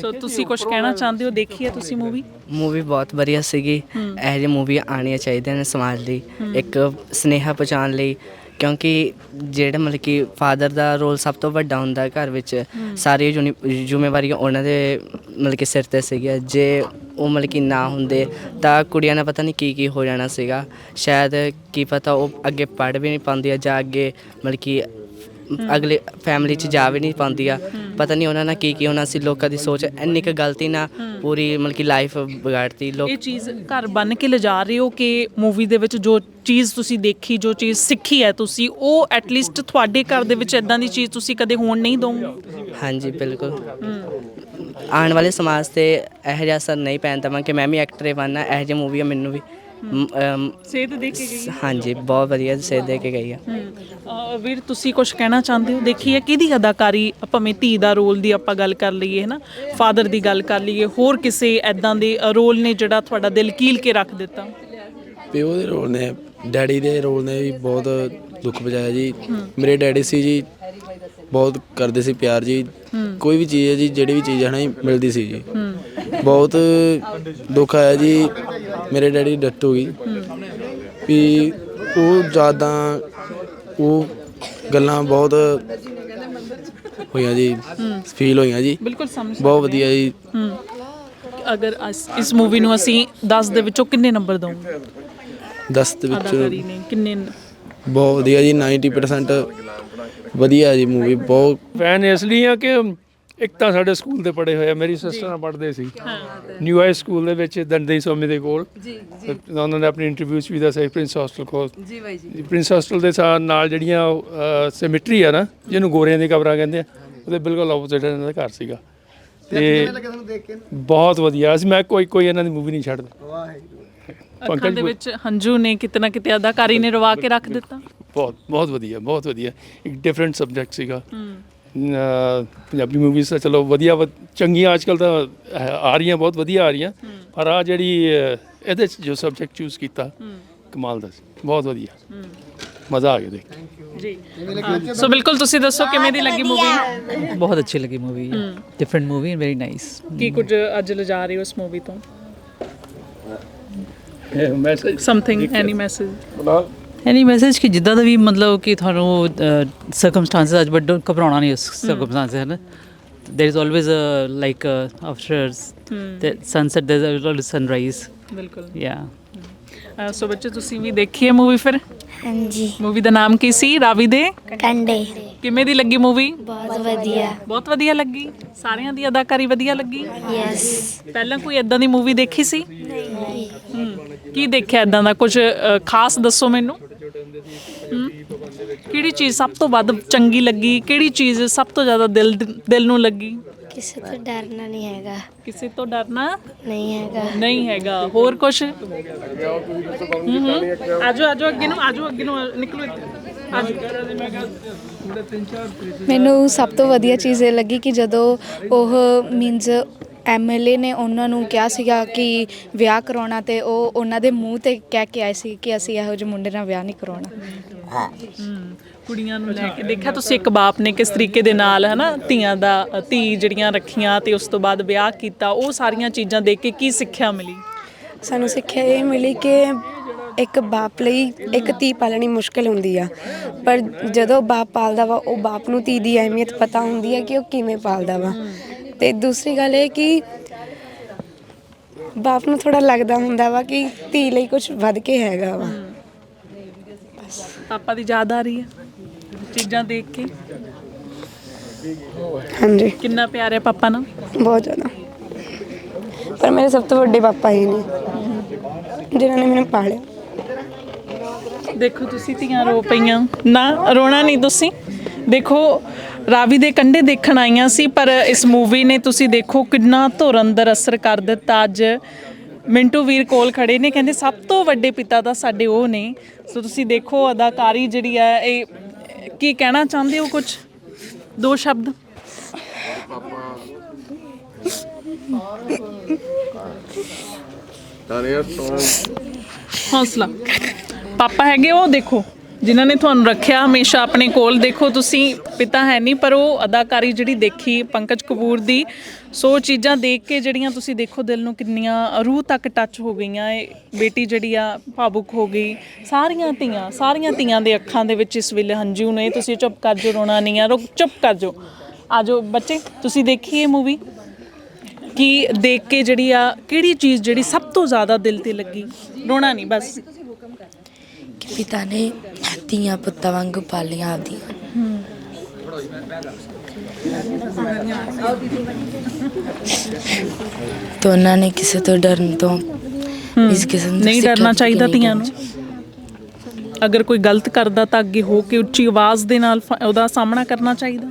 ਸੋ ਤੁਸੀਂ ਕੁਝ ਕਹਿਣਾ ਚਾਹੁੰਦੇ ਹੋ? ਦੇਖੀ ਹੈ ਤੁਸੀਂ ਮੂਵੀ ਮੂਵੀ ਬਹੁਤ ਵਧੀਆ ਸੀਗੀ। ਇਹੋ ਜਿਹੀ ਮੂਵੀ ਆਉਣੀਆਂ ਚਾਹੀਦੀਆਂ ਨੇ ਸਮਾਜ ਲਈ। ਇੱਕ ਸਨੇਹਾ ਪਹੁੰਚਾਉਣ ਲਈ। ਕਿਉਂਕਿ ਜਿਹੜਾ ਮਤਲਬ ਕਿ ਫਾਦਰ ਦਾ ਰੋਲ ਸਭ ਤੋਂ ਵੱਡਾ ਹੁੰਦਾ ਘਰ ਵਿੱਚ। ਸਾਰੀ ਜ਼ਿੰਮੇ- ਜ਼ਿੰਮੇਵਾਰੀਆਂ ਉਹਨਾਂ ਦੇ ਮਤਲਬ ਕਿ ਸਿਰ ਤੇ ਸੀਗੀਆਂ। ਜੇ ਉਹ ਮਤਲਬ ਕਿ ਨਾ ਹੁੰਦੇ ਤਾਂ ਕੁੜੀਆਂ ਨਾਲ ਪਤਾ ਨਹੀਂ ਕੀ ਕੀ ਹੋ ਜਾਣਾ ਸੀਗਾ। ਸ਼ਾਇਦ ਕੀ ਪਤਾ ਉਹ ਅੱਗੇ ਪੜ੍ਹ ਵੀ ਨਹੀਂ ਪਾਉਂਦੀਆਂ ਜਾਂ ਅੱਗੇ ਮਤਲਬ ਕਿ ਅਗਲੇ ਫੈਮਿਲੀ ਚ ਜਾ ਵੀ ਨਹੀਂ ਪਾਉਂਦੀਆਂ ਪਤਾ ਨਹੀਂ ਉਹਨਾਂ ਨਾਲ ਕੀ ਕੀ ਹੋਣਾ ਸੀ ਲੋਕਾਂ ਦੀ ਸੋਚ। ਇੰਨੀ ਕੁ ਗਲਤੀ ਨਾਲ ਪੂਰੀ ਮਤਲਬ ਕਿ ਲਾਈਫ ਵਿਗਾੜਤੀ ਲੋਕ। ਇਹ ਚੀਜ਼ ਘਰ ਬੰਨ ਕੇ ਲਿਜਾ ਰਹੇ ਹੋ ਕਿ ਮੂਵੀ ਦੇ ਵਿੱਚ ਜੋ ਚੀਜ਼ ਤੁਸੀਂ ਦੇਖੀ ਜੋ ਚੀਜ਼ ਸਿੱਖੀ ਹੈ ਤੁਸੀਂ ਉਹ ਐਟਲੀਸਟ ਤੁਹਾਡੇ ਘਰ ਦੇ ਵਿੱਚ ਇਦਾਂ ਦੀ ਚੀਜ਼ ਤੁਸੀਂ ਕਦੇ ਹੋਣ ਨਹੀਂ ਦੋਗੇ? ਹਾਂਜੀ ਬਿਲਕੁਲ। ਆਉਣ ਵਾਲੇ ਸਮਾਜ ਤੇ ਇਹੋ ਜਿਹਾ ਅਸਰ ਨਹੀਂ ਪੈਣ ਦੇਵਾਂ ਕਿ ਮੈਂ ਵੀ ਐਕਟਰ ਬਣਨਾ ਇਹੋ ਜਿਹੀ ਮੂਵੀਆਂ ਮੈਨੂੰ ਵੀ। ਮ, ਅਮ, ਦੇ ਕੇ ਗਈ ਹਾਂਜੀ ਬਹੁਤ ਵਧੀਆ ਸੇਧ ਦੇ ਕੇ ਗਈ ਆ ਅਹ ਵੀਰ ਤੁਸੀਂ ਕੁਝ ਕਹਿਣਾ ਚਾਹੁੰਦੇ ਹੋ? ਦੇਖੀਏ ਕਿਹਦੀ ਅਦਾਕਾਰੀ ਭਾਵੇਂ ਧੀ ਦਾ ਰੋਲ ਦੀ ਆਪਾਂ ਗੱਲ ਕਰ ਲਈਏ ਹੈ ਨਾ ਫਾਦਰ ਦੀ ਗੱਲ ਕਰ ਲਈਏ ਹੋਰ ਕਿਸੇ ਐਦਾਂ ਦੇ ਰੋਲ ਨੇ ਜਿਹੜਾ ਤੁਹਾਡਾ ਦਿਲ ਕੀਲ ਕੇ ਰੱਖ ਦਿੱਤਾ? ਪਿਓ ਦੇ ਰੋਲ ਨੇ ਡੈਡੀ ਦੇ ਰੋਲ ਨੇ ਵੀ ਬਹੁਤ ਦੁੱਖ ਪਹੁੰਚਾਇਆ ਜੀ। ਮੇਰੇ ਡੈਡੀ ਸੀ ਜੀ ਬਹੁਤ ਕਰਦੇ ਸੀ ਪਿਆਰ ਜੀ। ਕੋਈ ਵੀ ਚੀਜ਼ ਹੈ ਜੀ ਜਿਹੜੀ ਵੀ ਚੀਜ਼ ਹੈ ਨਾ ਜੀ, ਮਿਲਦੀ ਸੀ ਜੀ। ਬਹੁਤ ਦੁੱਖ ਆਇਆ ਜੀ ਮੇਰੇ ਡੈਡੀ ਡੈਥ ਹੋ ਗਈ। ਵੀ ਉਹ ਯਾਦਾਂ ਉਹ ਗੱਲਾਂ ਬਹੁਤ ਹੋਈਆਂ ਜੀ ਫੀਲ ਹੋਈਆਂ ਜੀ। ਬਿਲਕੁਲ ਸਮਝ ਬਹੁਤ ਵਧੀਆ ਜੀ। ਅਗਰ ਅਸ- ਇਸ ਮੂਵੀ ਨੂੰ ਅਸੀਂ 10 ਦੇ ਵਿੱਚੋਂ ਕਿੰਨੇ ਨੰਬਰ ਦਵਾਂਗੇ 10 ਦੇ ਵਿੱਚ ਅਦਾਕਾਰੀ ਨੇ ਕਿੰਨੇ ਬਹੁਤ ਵਧੀਆ ਜੀ 90% ਵਧੀਆ ਜੀ ਮੂਵੀ ਬਹੁਤ ਫੈਨ ਇਸ ਲਈ ਆ ਕਿ ਇੱਕ ਤਾਂ ਸਾਡੇ ਸਕੂਲ ਦੇ ਪੜ੍ਹੇ ਹੋਏ ਆ ਮੇਰੀ ਸਿਸਟਰਾਂ ਪੜ੍ਹਦੇ ਸੀ। ਨਿਊ ਹਾਈ ਸਕੂਲ ਦੇ ਵਿੱਚ ਦੰਡਈ ਸਵਾਮੀ ਦੇ ਕੋਲ। ਜੀ ਤੇ ਉਹਨਾਂ ਨੇ ਆਪਣੀ ਇੰਟਰਵਿਊ 'ਚ ਵੀ ਦੱਸਿਆ ਪ੍ਰਿੰਸ ਹੋਸਟਲ ਕੋਲ। ਜੀ ਬਾਈ ਜੀ। ਪ੍ਰਿੰਸ ਹੋਸਟਲ ਦੇ ਨਾਲ ਜਿਹੜੀਆਂ ਸਿਮਟਰੀ ਆ ਨਾ ਜਿਹਨੂੰ ਗੋਰਿਆਂ ਦੀ ਕਬਰਾਂ ਕਹਿੰਦੇ ਆ ਉਹਦੇ ਬਿਲਕੁਲ ਆਪੋਜ਼ਿਟ ਇਹਨਾਂ ਦਾ ਘਰ ਸੀਗਾ। ਤੇ ਬਹੁਤ ਵਧੀਆ। ਅਸੀਂ ਮੈਂ ਕੋਈ ਕੋਈ ਇਹਨਾਂ ਦੀ ਮੂਵੀ ਨਹੀਂ ਛੱਡਦਾ। ਅੱਖਾਂ ਦੇ ਵਿੱਚ ਹੰਝੂ ਨੇ ਕਿਤਨਾ ਕਿਤੇ ਅਦਾਕਾਰੀ ਨੇ ਰਵਾ ਕੇ ਰੱਖ ਦਿੱਤਾ। ਬਹੁਤ ਬਹੁਤ ਵਧੀਆ ਬਹੁਤ ਵਧੀਆ। ਇੱਕ ਡਿਫਰੈਂਟ ਸਬਜੈਕਟ ਸੀਗਾ। ਅਹ ਪੰਜਾਬੀ ਮੂਵੀਜ਼ ਤਾਂ ਚਲੋ ਵਧੀਆ ਵ- ਚੰਗੀਆਂ ਅੱਜਕੱਲ ਤਾਂ ਹੈ- ਆ ਰਹੀਆਂ ਬਹੁਤ ਵਧੀਆ ਆ ਰਹੀਆਂ। ਪਰ ਆ ਜਿਹੜੀ ਅਹ, ਇਹਦੇ 'ਚ ਜੋ ਸਬਜੈਕਟ ਚੂਜ਼ ਕੀਤਾ ਕਮਾਲ ਦਾ ਸੀ। ਬਹੁਤ ਵਧੀਆ। ਮਜ਼ਾ ਆ ਗਿਆ ਦੇਖ ਕੇ। ਜੀ। ਹਾਂ, ਸੋ ਬਿਲਕੁਲ ਤੁਸੀਂ ਦੱਸੋ ਕਿਵੇਂ ਦੀ ਲੱਗੀ ਮੂਵੀ ਬਹੁਤ ਅੱਛੀ ਲੱਗੀ movie different movie very nice ਕੀ ਕੁਝ ਅੱਜ ਲਿਜਾ ਰਹੇ ਹੋ ਇਸ ਮੂਵੀ ਤੋਂ? Message something any message any message ਕਿ ਜਿੱਦਾਂ ਦਾ ਵੀ ਮਤਲਬ ਕਿ ਤੁਹਾਨੂੰ ਸਰਕਮਸਟੈਂਸਸ ਅੱਜ ਵੱਡਾ ਘਬਰਾਉਣਾ ਨਹੀਂ ਉਸ ਸਰਕਮਸਟੈਂਸਸ ਹੈ ਨਾ? There is always a like a, after hmm. the sunset there's always sunrise. ਬਿਲਕੁਲ। Yeah. ਸੋ ਤੁਸੀਂ ਵੀ ਦੇਖੀ ਹੈ ਮੂਵੀ ਫਿਰ? ਹਾਂਜੀ। ਮੂਵੀ ਦਾ ਨਾਮ ਕੀ ਸੀ? ਰਾਵੀ ਦੇ? ਕੰਡੇ। ਕਿਵੇਂ ਦੀ ਲੱਗੀ ਮੂਵੀ ਬਹੁਤ ਵਧੀਆ। ਬਹੁਤ ਵਧੀਆ ਲੱਗੀ? ਸਾਰਿਆਂ ਦੀ ਅਦਾਕਾਰੀ ਵਧੀਆ ਲੱਗੀ? ਯੈਸ ਪਹਿਲਾਂ ਕੋਈ ਇਦਾਂ ਦੀ ਮੂਵੀ ਦੇਖੀ ਸੀ? ਨਹੀਂ। ਕੀ ਦੇਖਿਆ ਇਦਾਂ ਦਾ? ਕੁਝ ਖਾਸ ਦੱਸੋ ਮੈਨੂੰ। ਕਿਹੜੀ ਚੀਜ਼ ਸਭ ਤੋਂ ਵੱਧ ਚੰਗੀ ਲੱਗੀ? ਕਿਹੜੀ ਚੀਜ਼ ਸਭ ਤੋਂ ਜ਼ਿਆਦਾ ਦਿਲ ਦਿਲ ਨੂੰ ਲੱਗੀ? ਕਿਸੇ ਤੋਂ ਡਰਨਾ ਨਹੀਂ ਹੈਗਾ। ਕਿਸੇ ਤੋਂ ਡਰਨਾ? ਨਹੀਂ ਹੈਗਾ। ਨਹੀਂ ਹੈਗਾ। ਹੋਰ ਕੁਝ ਆਜੋ ਆਜੋ ਅੱਗੇ ਨੂੰ ਆਜੋ ਅੱਗੇ ਨੂੰ ਨਿਕਲੋ ਮੈਨੂੰ ਸਭ ਤੋਂ ਵਧੀਆ ਚੀਜ਼ ਇਹ ਲੱਗੀ ਕਿ ਜਦੋਂ ਉਹ ਮੀਨਸ ਐਮਐਲਏ ਨੇ ਉਹਨਾਂ ਨੂੰ ਕਿਹਾ ਸੀਗਾ ਕਿ ਵਿਆਹ ਕਰਾਉਣਾ ਤੇ ਉਹ ਉਹਨਾਂ ਦੇ ਮੂੰਹ ਤੇ ਕਹਿ ਕੇ ਆਏ ਸੀ ਕਿ ਅਸੀਂ ਇਹੋ ਜਿਹੇ ਮੁੰਡੇ ਨਾਲ ਵਿਆਹ ਨਹੀਂ ਕਰਾਉਣਾ। ਕੁੜੀਆਂ ਨੂੰ ਲੈ ਕੇ ਦੇਖਿਆ ਤੁਸੀਂ ਇੱਕ ਬਾਪ ਨੇ ਕਿਸ ਤਰੀਕੇ ਦੇ ਨਾਲ ਹਨਾ ਧੀਆਂ ਦਾ ਧੀ ਜਿਹੜੀਆਂ ਰੱਖੀਆਂ ਤੇ ਉਸ ਤੋਂ ਬਾਅਦ ਵਿਆਹ ਕੀਤਾ ਉਹ ਸਾਰੀਆਂ ਚੀਜ਼ਾਂ ਦੇਖ ਕੇ ਕੀ ਸਿੱਖਿਆ ਮਿਲੀ? ਸਾਨੂੰ ਸਿੱਖਿਆ ਇਹ ਮਿਲੀ ਕਿ ਇੱਕ ਬਾਪ ਲਈ ਇੱਕ ਧੀ ਪਾਲਣੀ ਮੁਸ਼ਕਲ ਹੁੰਦੀ ਆ। ਪਰ ਜਦੋਂ ਬਾਪ ਪਾਲਦਾ ਵਾ ਉਹ ਬਾਪ ਨੂੰ ਧੀ ਦੀ ਅਹਿਮੀਅਤ ਪਤਾ ਹੁੰਦੀ ਹੈ ਕਿ ਉਹ ਕਿਵੇਂ ਪਾਲਦਾ ਵਾ। ਤੇ ਦੂਸਰੀ ਗੱਲ ਇਹ ਕਿ ਬਾਪ ਨੂੰ ਥੋੜਾ ਲੱਗਦਾ ਹੁੰਦਾ ਵਾ ਕਿ ਧੀ ਲਈ ਕੁਝ ਵੱਧ ਕੇ ਹੈਗਾ ਵਾ। ਪਾਪਾ ਦੀ ਯਾਦ ਆ ਰਹੀ ਹੈ ਚੀਜ਼ਾਂ ਦੇਖ ਕੇ? ਹਾਂਜੀ। ਕਿੰਨਾ ਪਿਆਰ ਹੈ ਪਾਪਾ ਨਾਲ? ਬਹੁਤ ਜ਼ਿਆਦਾ। ਪਰ ਮੇਰੇ ਸਭ ਤੋਂ ਵੱਡੇ ਪਾਪਾ ਹੀ ਨੇ। ਜਿਨ੍ਹਾਂ ਨੇ ਮੈਨੂੰ ਪਾਲਿਆ। ਦੇਖੋ ਤੁਸੀਂ ਧੀਆਂ ਰੋ ਪਈਆਂ। ਨਾ ਰੋਣਾ ਨਹੀਂ ਤੁਸੀਂ। ਦੇਖੋ ਰਾਵੀ ਦੇ ਕੰਢੇ ਦੇਖਣ ਆਈਆਂ ਸੀ ਪਰ ਇਸ ਮੂਵੀ ਨੇ ਤੁਸੀਂ ਦੇਖੋ ਕਿੰਨਾ ਧੁਰ ਅੰਦਰ ਅਸਰ ਕਰ ਦਿੱਤਾ। ਅੱਜ ਮਿੰਟੂ ਵੀਰ ਕੋਲ ਖੜੇ ਨੇ ਕਹਿੰਦੇ ਸਭ ਤੋਂ ਵੱਡੇ ਪਿਤਾ ਤਾਂ ਸਾਡੇ ਉਹ ਨੇ। ਸੋ ਤੁਸੀਂ ਦੇਖੋ ਅਦਾਕਾਰੀ ਜਿਹੜੀ ਹੈ ਇਹ ਕੀ ਕਹਿਣਾ ਚਾਹੁੰਦੇ ਹੋ ਕੁਝ ਦੋ ਸ਼ਬਦ। ਹੌਸਲਾ। ਪਾਪਾ ਹੈਗੇ ਉਹ ਦੇਖੋ। ਜਿਨ੍ਹਾਂ ਨੇ ਤੁਹਾਨੂੰ ਰੱਖਿਆ, ਹਮੇਸ਼ਾ ਆਪਣੇ ਕੋਲ। ਦੇਖੋ, ਤੁਸੀਂ ਪਿਤਾ ਹੈ ਨਹੀਂ, ਪਰ ਉਹ ਅਦਾਕਾਰੀ ਜਿਹੜੀ ਦੇਖੀ ਪੰਕਜ ਕਪੂਰ ਦੀ, ਸੋ ਚੀਜ਼ਾਂ ਦੇਖ ਕੇ ਜਿਹੜੀਆਂ ਤੁਸੀਂ ਦੇਖੋ, ਦਿਲ ਨੂੰ ਕਿੰਨੀਆਂ ਰੂਹ ਤੱਕ ਟੱਚ ਹੋ ਗਈਆਂ। ਇਹ ਬੇਟੀ ਜਿਹੜੀ ਆ, ਭਾਵੁਕ ਹੋ ਗਈ। ਸਾਰੀਆਂ ਧੀਆਂ ਸਾਰੀਆਂ ਧੀਆਂ ਦੇ ਅੱਖਾਂ ਦੇ ਵਿੱਚ ਇਸ ਵੇਲੇ ਹੰਝੂ ਨੇ। ਤੁਸੀਂ ਚੁੱਪ ਕਰ ਜਾਓ, ਰੋਣਾ ਨਹੀਂ ਆ। ਰੁਕ ਚੁੱਪ ਕਰ ਜਾਓ। ਆਜੋ ਬੱਚੇ, ਤੁਸੀਂ ਦੇਖੀ ਇਹ ਮੂਵੀ ਕਿ ਦੇਖ ਕੇ ਜਿਹੜੀ ਆ, ਕਿਹੜੀ ਚੀਜ਼ ਜਿਹੜੀ ਸਭ ਤੋਂ ਜ਼ਿਆਦਾ ਦਿਲ ਤੇ ਲੱਗੀ? ਰੋਣਾ ਨਹੀਂ, ਬਸ। ਕਿ ਪਿਤਾ ਨੇ ਧੀਆਂ ਪੁੱਤਾਂ ਵਾਂਗੂ ਪਾਲੀਆਂ ਆਪਦੀਆਂ। ਤਾਂ ਉਹਨਾਂ ਨੇ ਕਿਸੇ ਤੋਂ ਡਰਨ ਤੋਂ ਇਸ ਕਿਸਮ ਦੀ ਨਹੀਂ ਸਿੱਖਿਆ ਡਰਨਾ ਨਹੀਂ ਚਾਹੀਦਾ ਧੀਆਂ ਨੂੰ। ਅਗਰ ਕੋਈ ਗਲਤ ਕਰਦਾ ਤਾਂ ਅੱਗੇ ਹੋ ਕੇ ਉੱਚੀ ਆਵਾਜ਼ ਦੇ ਨਾਲ ਫ- ਉਹਦਾ ਸਾਹਮਣਾ ਕਰਨਾ ਚਾਹੀਦਾ।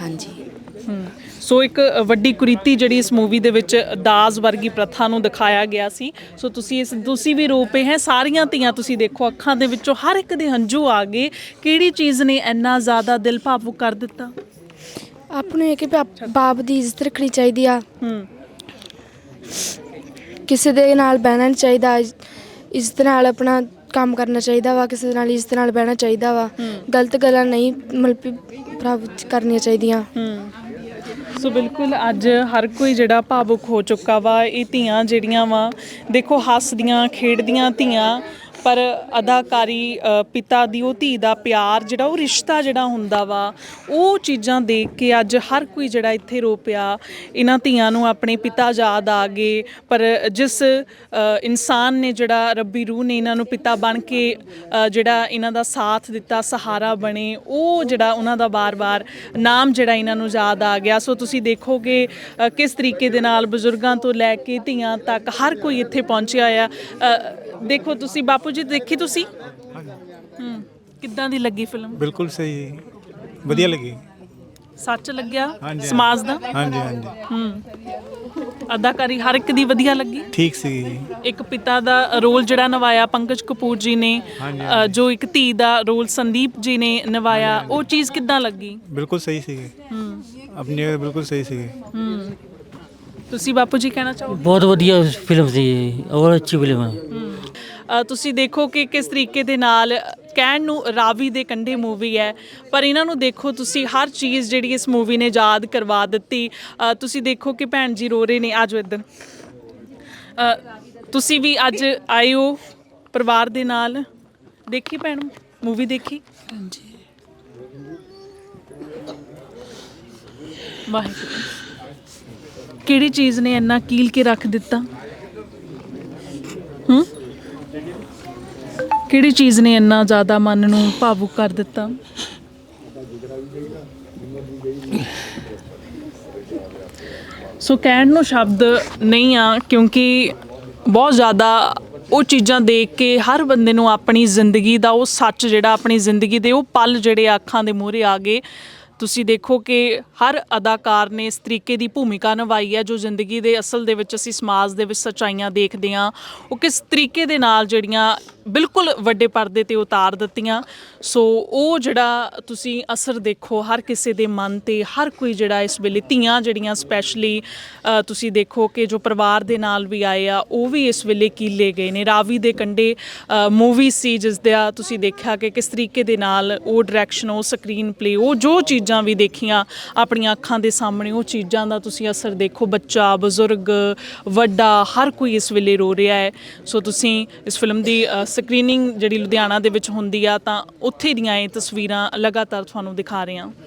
ਹਾਂਜੀ। ਹਮ, ਸੋ ਇੱਕ ਵੱਡੀ ਕੁਰੀਤੀ ਜਿਹੜੀ ਇਸ ਮੂਵੀ ਦੇ ਵਿੱਚ ਦਾਜ ਵਰਗੀ ਪ੍ਰਥਾ ਨੂੰ ਦਿਖਾਇਆ ਗਿਆ ਸੀ। ਸੋ ਤੁਸੀਂ ਇਸ ਤੁਸੀਂ ਵੀ ਰੋਪੇ ਹੈ। ਸਾਰੀਆਂ ਧੀਆਂ ਤੁਸੀਂ ਦੇਖੋ ਅੱਖਾਂ ਦੇ ਵਿੱਚੋਂ ਹਰ ਇੱਕ ਦੇ ਹੰਝੂ ਆ ਗਏ। ਕਿਹੜੀ ਚੀਜ਼ ਨੇ ਇੰਨਾ ਜ਼ਿਆਦਾ ਦਿਲ ਭਾਵੁਕ ਕਰ ਦਿੱਤਾ? ਆਪ ਨੂੰ ਇਹ ਕਿ ਬਾਪ- ਦੀ ਇੱਜ਼ਤ ਰੱਖਣੀ ਚਾਹੀਦੀ ਆ। ਹੂੰ। ਕਿਸੇ ਦੇ ਨਾਲ ਬਹਿਣਾ ਨਹੀਂ ਚਾਹੀਦਾ। ਇੱਜ਼ਤ ਨਾਲ ਆਪਣਾ ਕੰਮ ਕਰਨਾ ਚਾਹੀਦਾ ਵਾ। ਕਿਸੇ ਨਾਲ ਇੱਜ਼ਤ ਨਾਲ ਬਹਿਣਾ ਚਾਹੀਦਾ ਵਾ। ਗਲਤ ਗੱਲਾਂ ਨਹੀਂ ਮਤਲਬ ਪ੍ਰਾਪਤ ਕਰਨੀਆਂ ਚਾਹੀਦੀਆਂ। ਸੋ ਬਿਲਕੁਲ ਅੱਜ ਹਰ ਕੋਈ ਜਿਹੜਾ ਭਾਵੁਕ ਹੋ ਚੁੱਕਾ ਵਾ, ਇਹ ਧੀਆਂ ਜਿਹੜੀਆਂ ਵਾ, ਦੇਖੋ ਹੱਸਦੀਆਂ, ਖੇਡਦੀਆਂ ਧੀਆਂ ਪਰ ਅਦਾਕਾਰੀ ਪਿਤਾ ਦੀ, ਉਹ ਧੀ ਦਾ ਪਿਆਰ ਜਿਹੜਾ, ਉਹ ਰਿਸ਼ਤਾ ਜਿਹੜਾ ਹੁੰਦਾ ਵਾ, ਉਹ ਚੀਜ਼ਾਂ ਦੇਖ ਕੇ ਅੱਜ ਹਰ ਕੋਈ ਜਿਹੜਾ ਇੱਥੇ ਰੋ ਪਿਆ ਇਹਨਾਂ ਧੀਆਂ ਨੂੰ ਆਪਣੇ ਪਿਤਾ ਯਾਦ ਆ ਗਏ, ਪਰ ਜਿਸ ਇਨਸਾਨ ਨੇ ਜਿਹੜਾ ਰੱਬੀ ਰੂਹ ਨੇ ਇਹਨਾਂ ਨੂੰ ਪਿਤਾ ਬਣ ਕੇ ਜਿਹੜਾ ਇਹਨਾਂ ਦਾ ਸਾਥ ਦਿੱਤਾ, ਸਹਾਰਾ ਬਣੇ, ਉਹ ਜਿਹੜਾ ਉਹਨਾਂ ਦਾ ਬਾਰ-ਬਾਰ ਨਾਮ ਜਿਹੜਾ ਇਹਨਾਂ ਨੂੰ ਯਾਦ ਆ ਗਿਆ। ਸੋ ਤੁਸੀਂ ਦੇਖੋਗੇ ਕਿਸ ਤਰੀਕੇ ਦੇ ਨਾਲ ਬਜ਼ੁਰਗਾਂ ਤੋਂ ਲੈ ਕੇ ਧੀਆਂ ਤੱਕ ਹਰ ਕੋਈ ਇੱਥੇ ਪਹੁੰਚਿਆ ਆ। ਦੇਖੋ ਤੁਸੀਂ ਬਾਪੂ ਜੀ ਦੇਖੀ ਤੁਸੀਂ? ਹੂੰ ਕਿੱਦਾਂ ਦੀ ਲੱਗੀ ਫਿਲਮ? ਬਿਲਕੁਲ ਸਹੀ। ਵਧੀਆ ਲੱਗੀ। ਸੱਚ ਲੱਗਿਆ? ਹਾਂਜੀ, ਸਮਾਜ ਦਾ? ਹਾਂਜੀ ਹਾਂਜੀ। ਹੂੰ। ਅਦਾਕਾਰੀ ਹਰ ਇੱਕ ਦੀ ਵਧੀਆ ਲੱਗੀ? ਠੀਕ ਸੀ ਜੀ। ਇੱਕ ਪਿਤਾ ਦਾ ਰੋਲ ਜਿਹੜਾ ਨਿਭਾਇਆ ਪੰਕਜ ਕਪੂਰ ਜੀ ਨੇ ਹਾਂਜੀ, ਅ, ਜੋ ਇੱਕ ਧੀ ਦਾ ਰੋਲ ਸੰਦੀਪ ਜੀ ਨੇ ਨਿਭਾਇਆ ਉਹ ਚੀਜ਼ ਕਿੱਦਾਂ ਲੱਗੀ? ਬਿਲਕੁਲ ਸਹੀ ਸੀਗੇ ਹੂੰ। ਆਪਣੀ ਜਗ੍ਹਾ ਬਿਲਕੁਲ ਸਹੀ ਸੀਗੇ ਹੂੰ। ਤੁਸੀਂ ਬਾਪੂ ਜੀ ਕਹਿਣਾ ਚਾਹੋਗੇ? ਬਹੁਤ ਵਧੀਆ ਫਿਲਮ ਸੀ ਔਰ ਅੱਛੀ ਫਿਲਮ ਹੈ। ਅ, ਤੁਸੀਂ ਦੇਖੋ ਕਿ ਕਿਸ ਤਰੀਕੇ ਦੇ ਨਾਲ ਕਹਿਣ ਨੂੰ ਰਾਵੀ ਦੇ ਕੰਢੇ ਮੂਵੀ ਹੈ ਪਰ ਇਹਨਾਂ ਨੂੰ ਦੇਖੋ ਤੁਸੀਂ ਹਰ ਚੀਜ਼ ਜਿਹੜੀ ਇਸ ਮੂਵੀ ਨੇ ਯਾਦ ਕਰਵਾ ਦਿੱਤੀ। ਅ, ਤੁਸੀਂ ਦੇਖੋ ਕਿ ਭੈਣ ਜੀ ਰੋ ਰਹੇ ਨੇ। ਆਜੋ ਇੱਧਰ। ਅ, ਤੁਸੀਂ ਵੀ ਅੱਜ ਆਏ ਹੋ ਪਰਿਵਾਰ ਦੇ ਨਾਲ। ਦੇਖੀ ਭੈਣ ਮੂਵੀ ਦੇਖੀ? ਹਾਂਜੀ। ਵਾਹਿਗੁਰੂ। ਕਿਹੜੀ ਚੀਜ਼ ਨੇ ਇੰਨਾ ਕੀਲ ਕੇ ਰੱਖ ਦਿੱਤਾ? ਹੂੰ? ਕਿਹੜੀ ਚੀਜ਼ ਨੇ ਇੰਨਾ ਜ਼ਿਆਦਾ ਮਨ ਨੂੰ ਭਾਵੁਕ ਕਰ ਦਿੱਤਾ? ਸੋ ਕਹਿਣ ਨੂੰ ਸ਼ਬਦ ਨਹੀਂ ਆ, ਕਿਉਂਕਿ ਬਹੁਤ ਜ਼ਿਆਦਾ ਉਹ ਚੀਜ਼ਾਂ ਦੇਖ ਕੇ ਹਰ ਬੰਦੇ ਨੂੰ ਆਪਣੀ ਜ਼ਿੰਦਗੀ ਦਾ ਉਹ ਸੱਚ ਜਿਹੜਾ ਆਪਣੀ ਜ਼ਿੰਦਗੀ ਦੇ ਉਹ ਪਲ ਜਿਹੜੇ ਅੱਖਾਂ ਦੇ ਮੂਹਰੇ ਆ ਗਏ। ਤੁਸੀਂ ਦੇਖੋ ਕਿ ਹਰ ਅਦਾਕਾਰ ਨੇ ਇਸ ਤਰੀਕੇ ਦੀ ਭੂਮਿਕਾ ਨਿਭਾਈ ਹੈ, ਜੋ ਜ਼ਿੰਦਗੀ ਦੇ ਅਸਲ ਦੇ ਵਿੱਚ ਅਸੀਂ ਸਮਾਜ ਦੇ ਵਿੱਚ ਸੱਚਾਈਆਂ ਦੇਖਦੇ ਹਾਂ। ਉਹ ਕਿਸ ਤਰੀਕੇ ਦੇ ਨਾਲ ਜਿਹੜੀਆਂ ਬਿਲਕੁਲ ਵੱਡੇ ਪਰਦੇ ਤੇ ਉਤਾਰ ਦਿੱਤੀਆਂ। ਸੋ ਉਹ ਜਿਹੜਾ ਤੁਸੀਂ ਅਸਰ ਦੇਖੋ, ਹਰ ਕਿਸੇ ਦੇ ਮਨ ਤੇ, ਹਰ ਕੋਈ ਜਿਹੜਾ ਇਸ ਵੇਲੇ ਧੀਆਂ ਜਿਹੜੀਆਂ ਸਪੈਸ਼ਲੀ ਤੁਸੀਂ ਦੇਖੋ ਕਿ ਜੋ ਪਰਿਵਾਰ ਦੇ ਨਾਲ ਵੀ ਆਏ ਆ, ਉਹ ਵੀ ਇਸ ਵੇਲੇ ਕੀਲੇ ਗਏ ਨੇ। ਰਾਵੀ ਦੇ ਕੰਡੇ ਮੂਵੀ ਸੀ ਜਿਸ ਦਾ ਤੁਸੀਂ ਦੇਖਿਆ ਕਿ ਕਿਸ ਤਰੀਕੇ ਦੇ ਨਾਲ ਉਹ ਡਾਇਰੈਕਸ਼ਨ ਉਹ ਸਕਰੀਨ ਪਲੇ ਉਹ ਜੋ ਚੀਜ਼ ਚੀਜ਼ਾਂ ਵੀ ਦੇਖੀਆਂ, ਆਪਣੀਆਂ ਅੱਖਾਂ ਦੇ ਸਾਹਮਣੇ ਉਹ ਚੀਜ਼ਾਂ ਦਾ ਤੁਸੀਂ ਅਸਰ ਦੇਖੋ, ਬੱਚਾ, ਬਜ਼ੁਰਗ, ਵੱਡਾ, ਹਰ ਕੋਈ ਇਸ ਵੇਲੇ ਰੋ ਰਿਹਾ ਹੈ। ਸੋ ਤੁਸੀਂ ਇਸ ਫਿਲਮ ਦੀ ਸਕਰੀਨਿੰਗ ਜਿਹੜੀ ਲੁਧਿਆਣਾ ਦੇ ਵਿੱਚ ਹੁੰਦੀ ਆ, ਤਾਂ ਉੱਥੇ ਦੀਆਂ ਇਹ ਤਸਵੀਰਾਂ ਲਗਾਤਾਰ ਤੁਹਾਨੂੰ ਦਿਖਾ ਰਹੇ ਹਾਂ।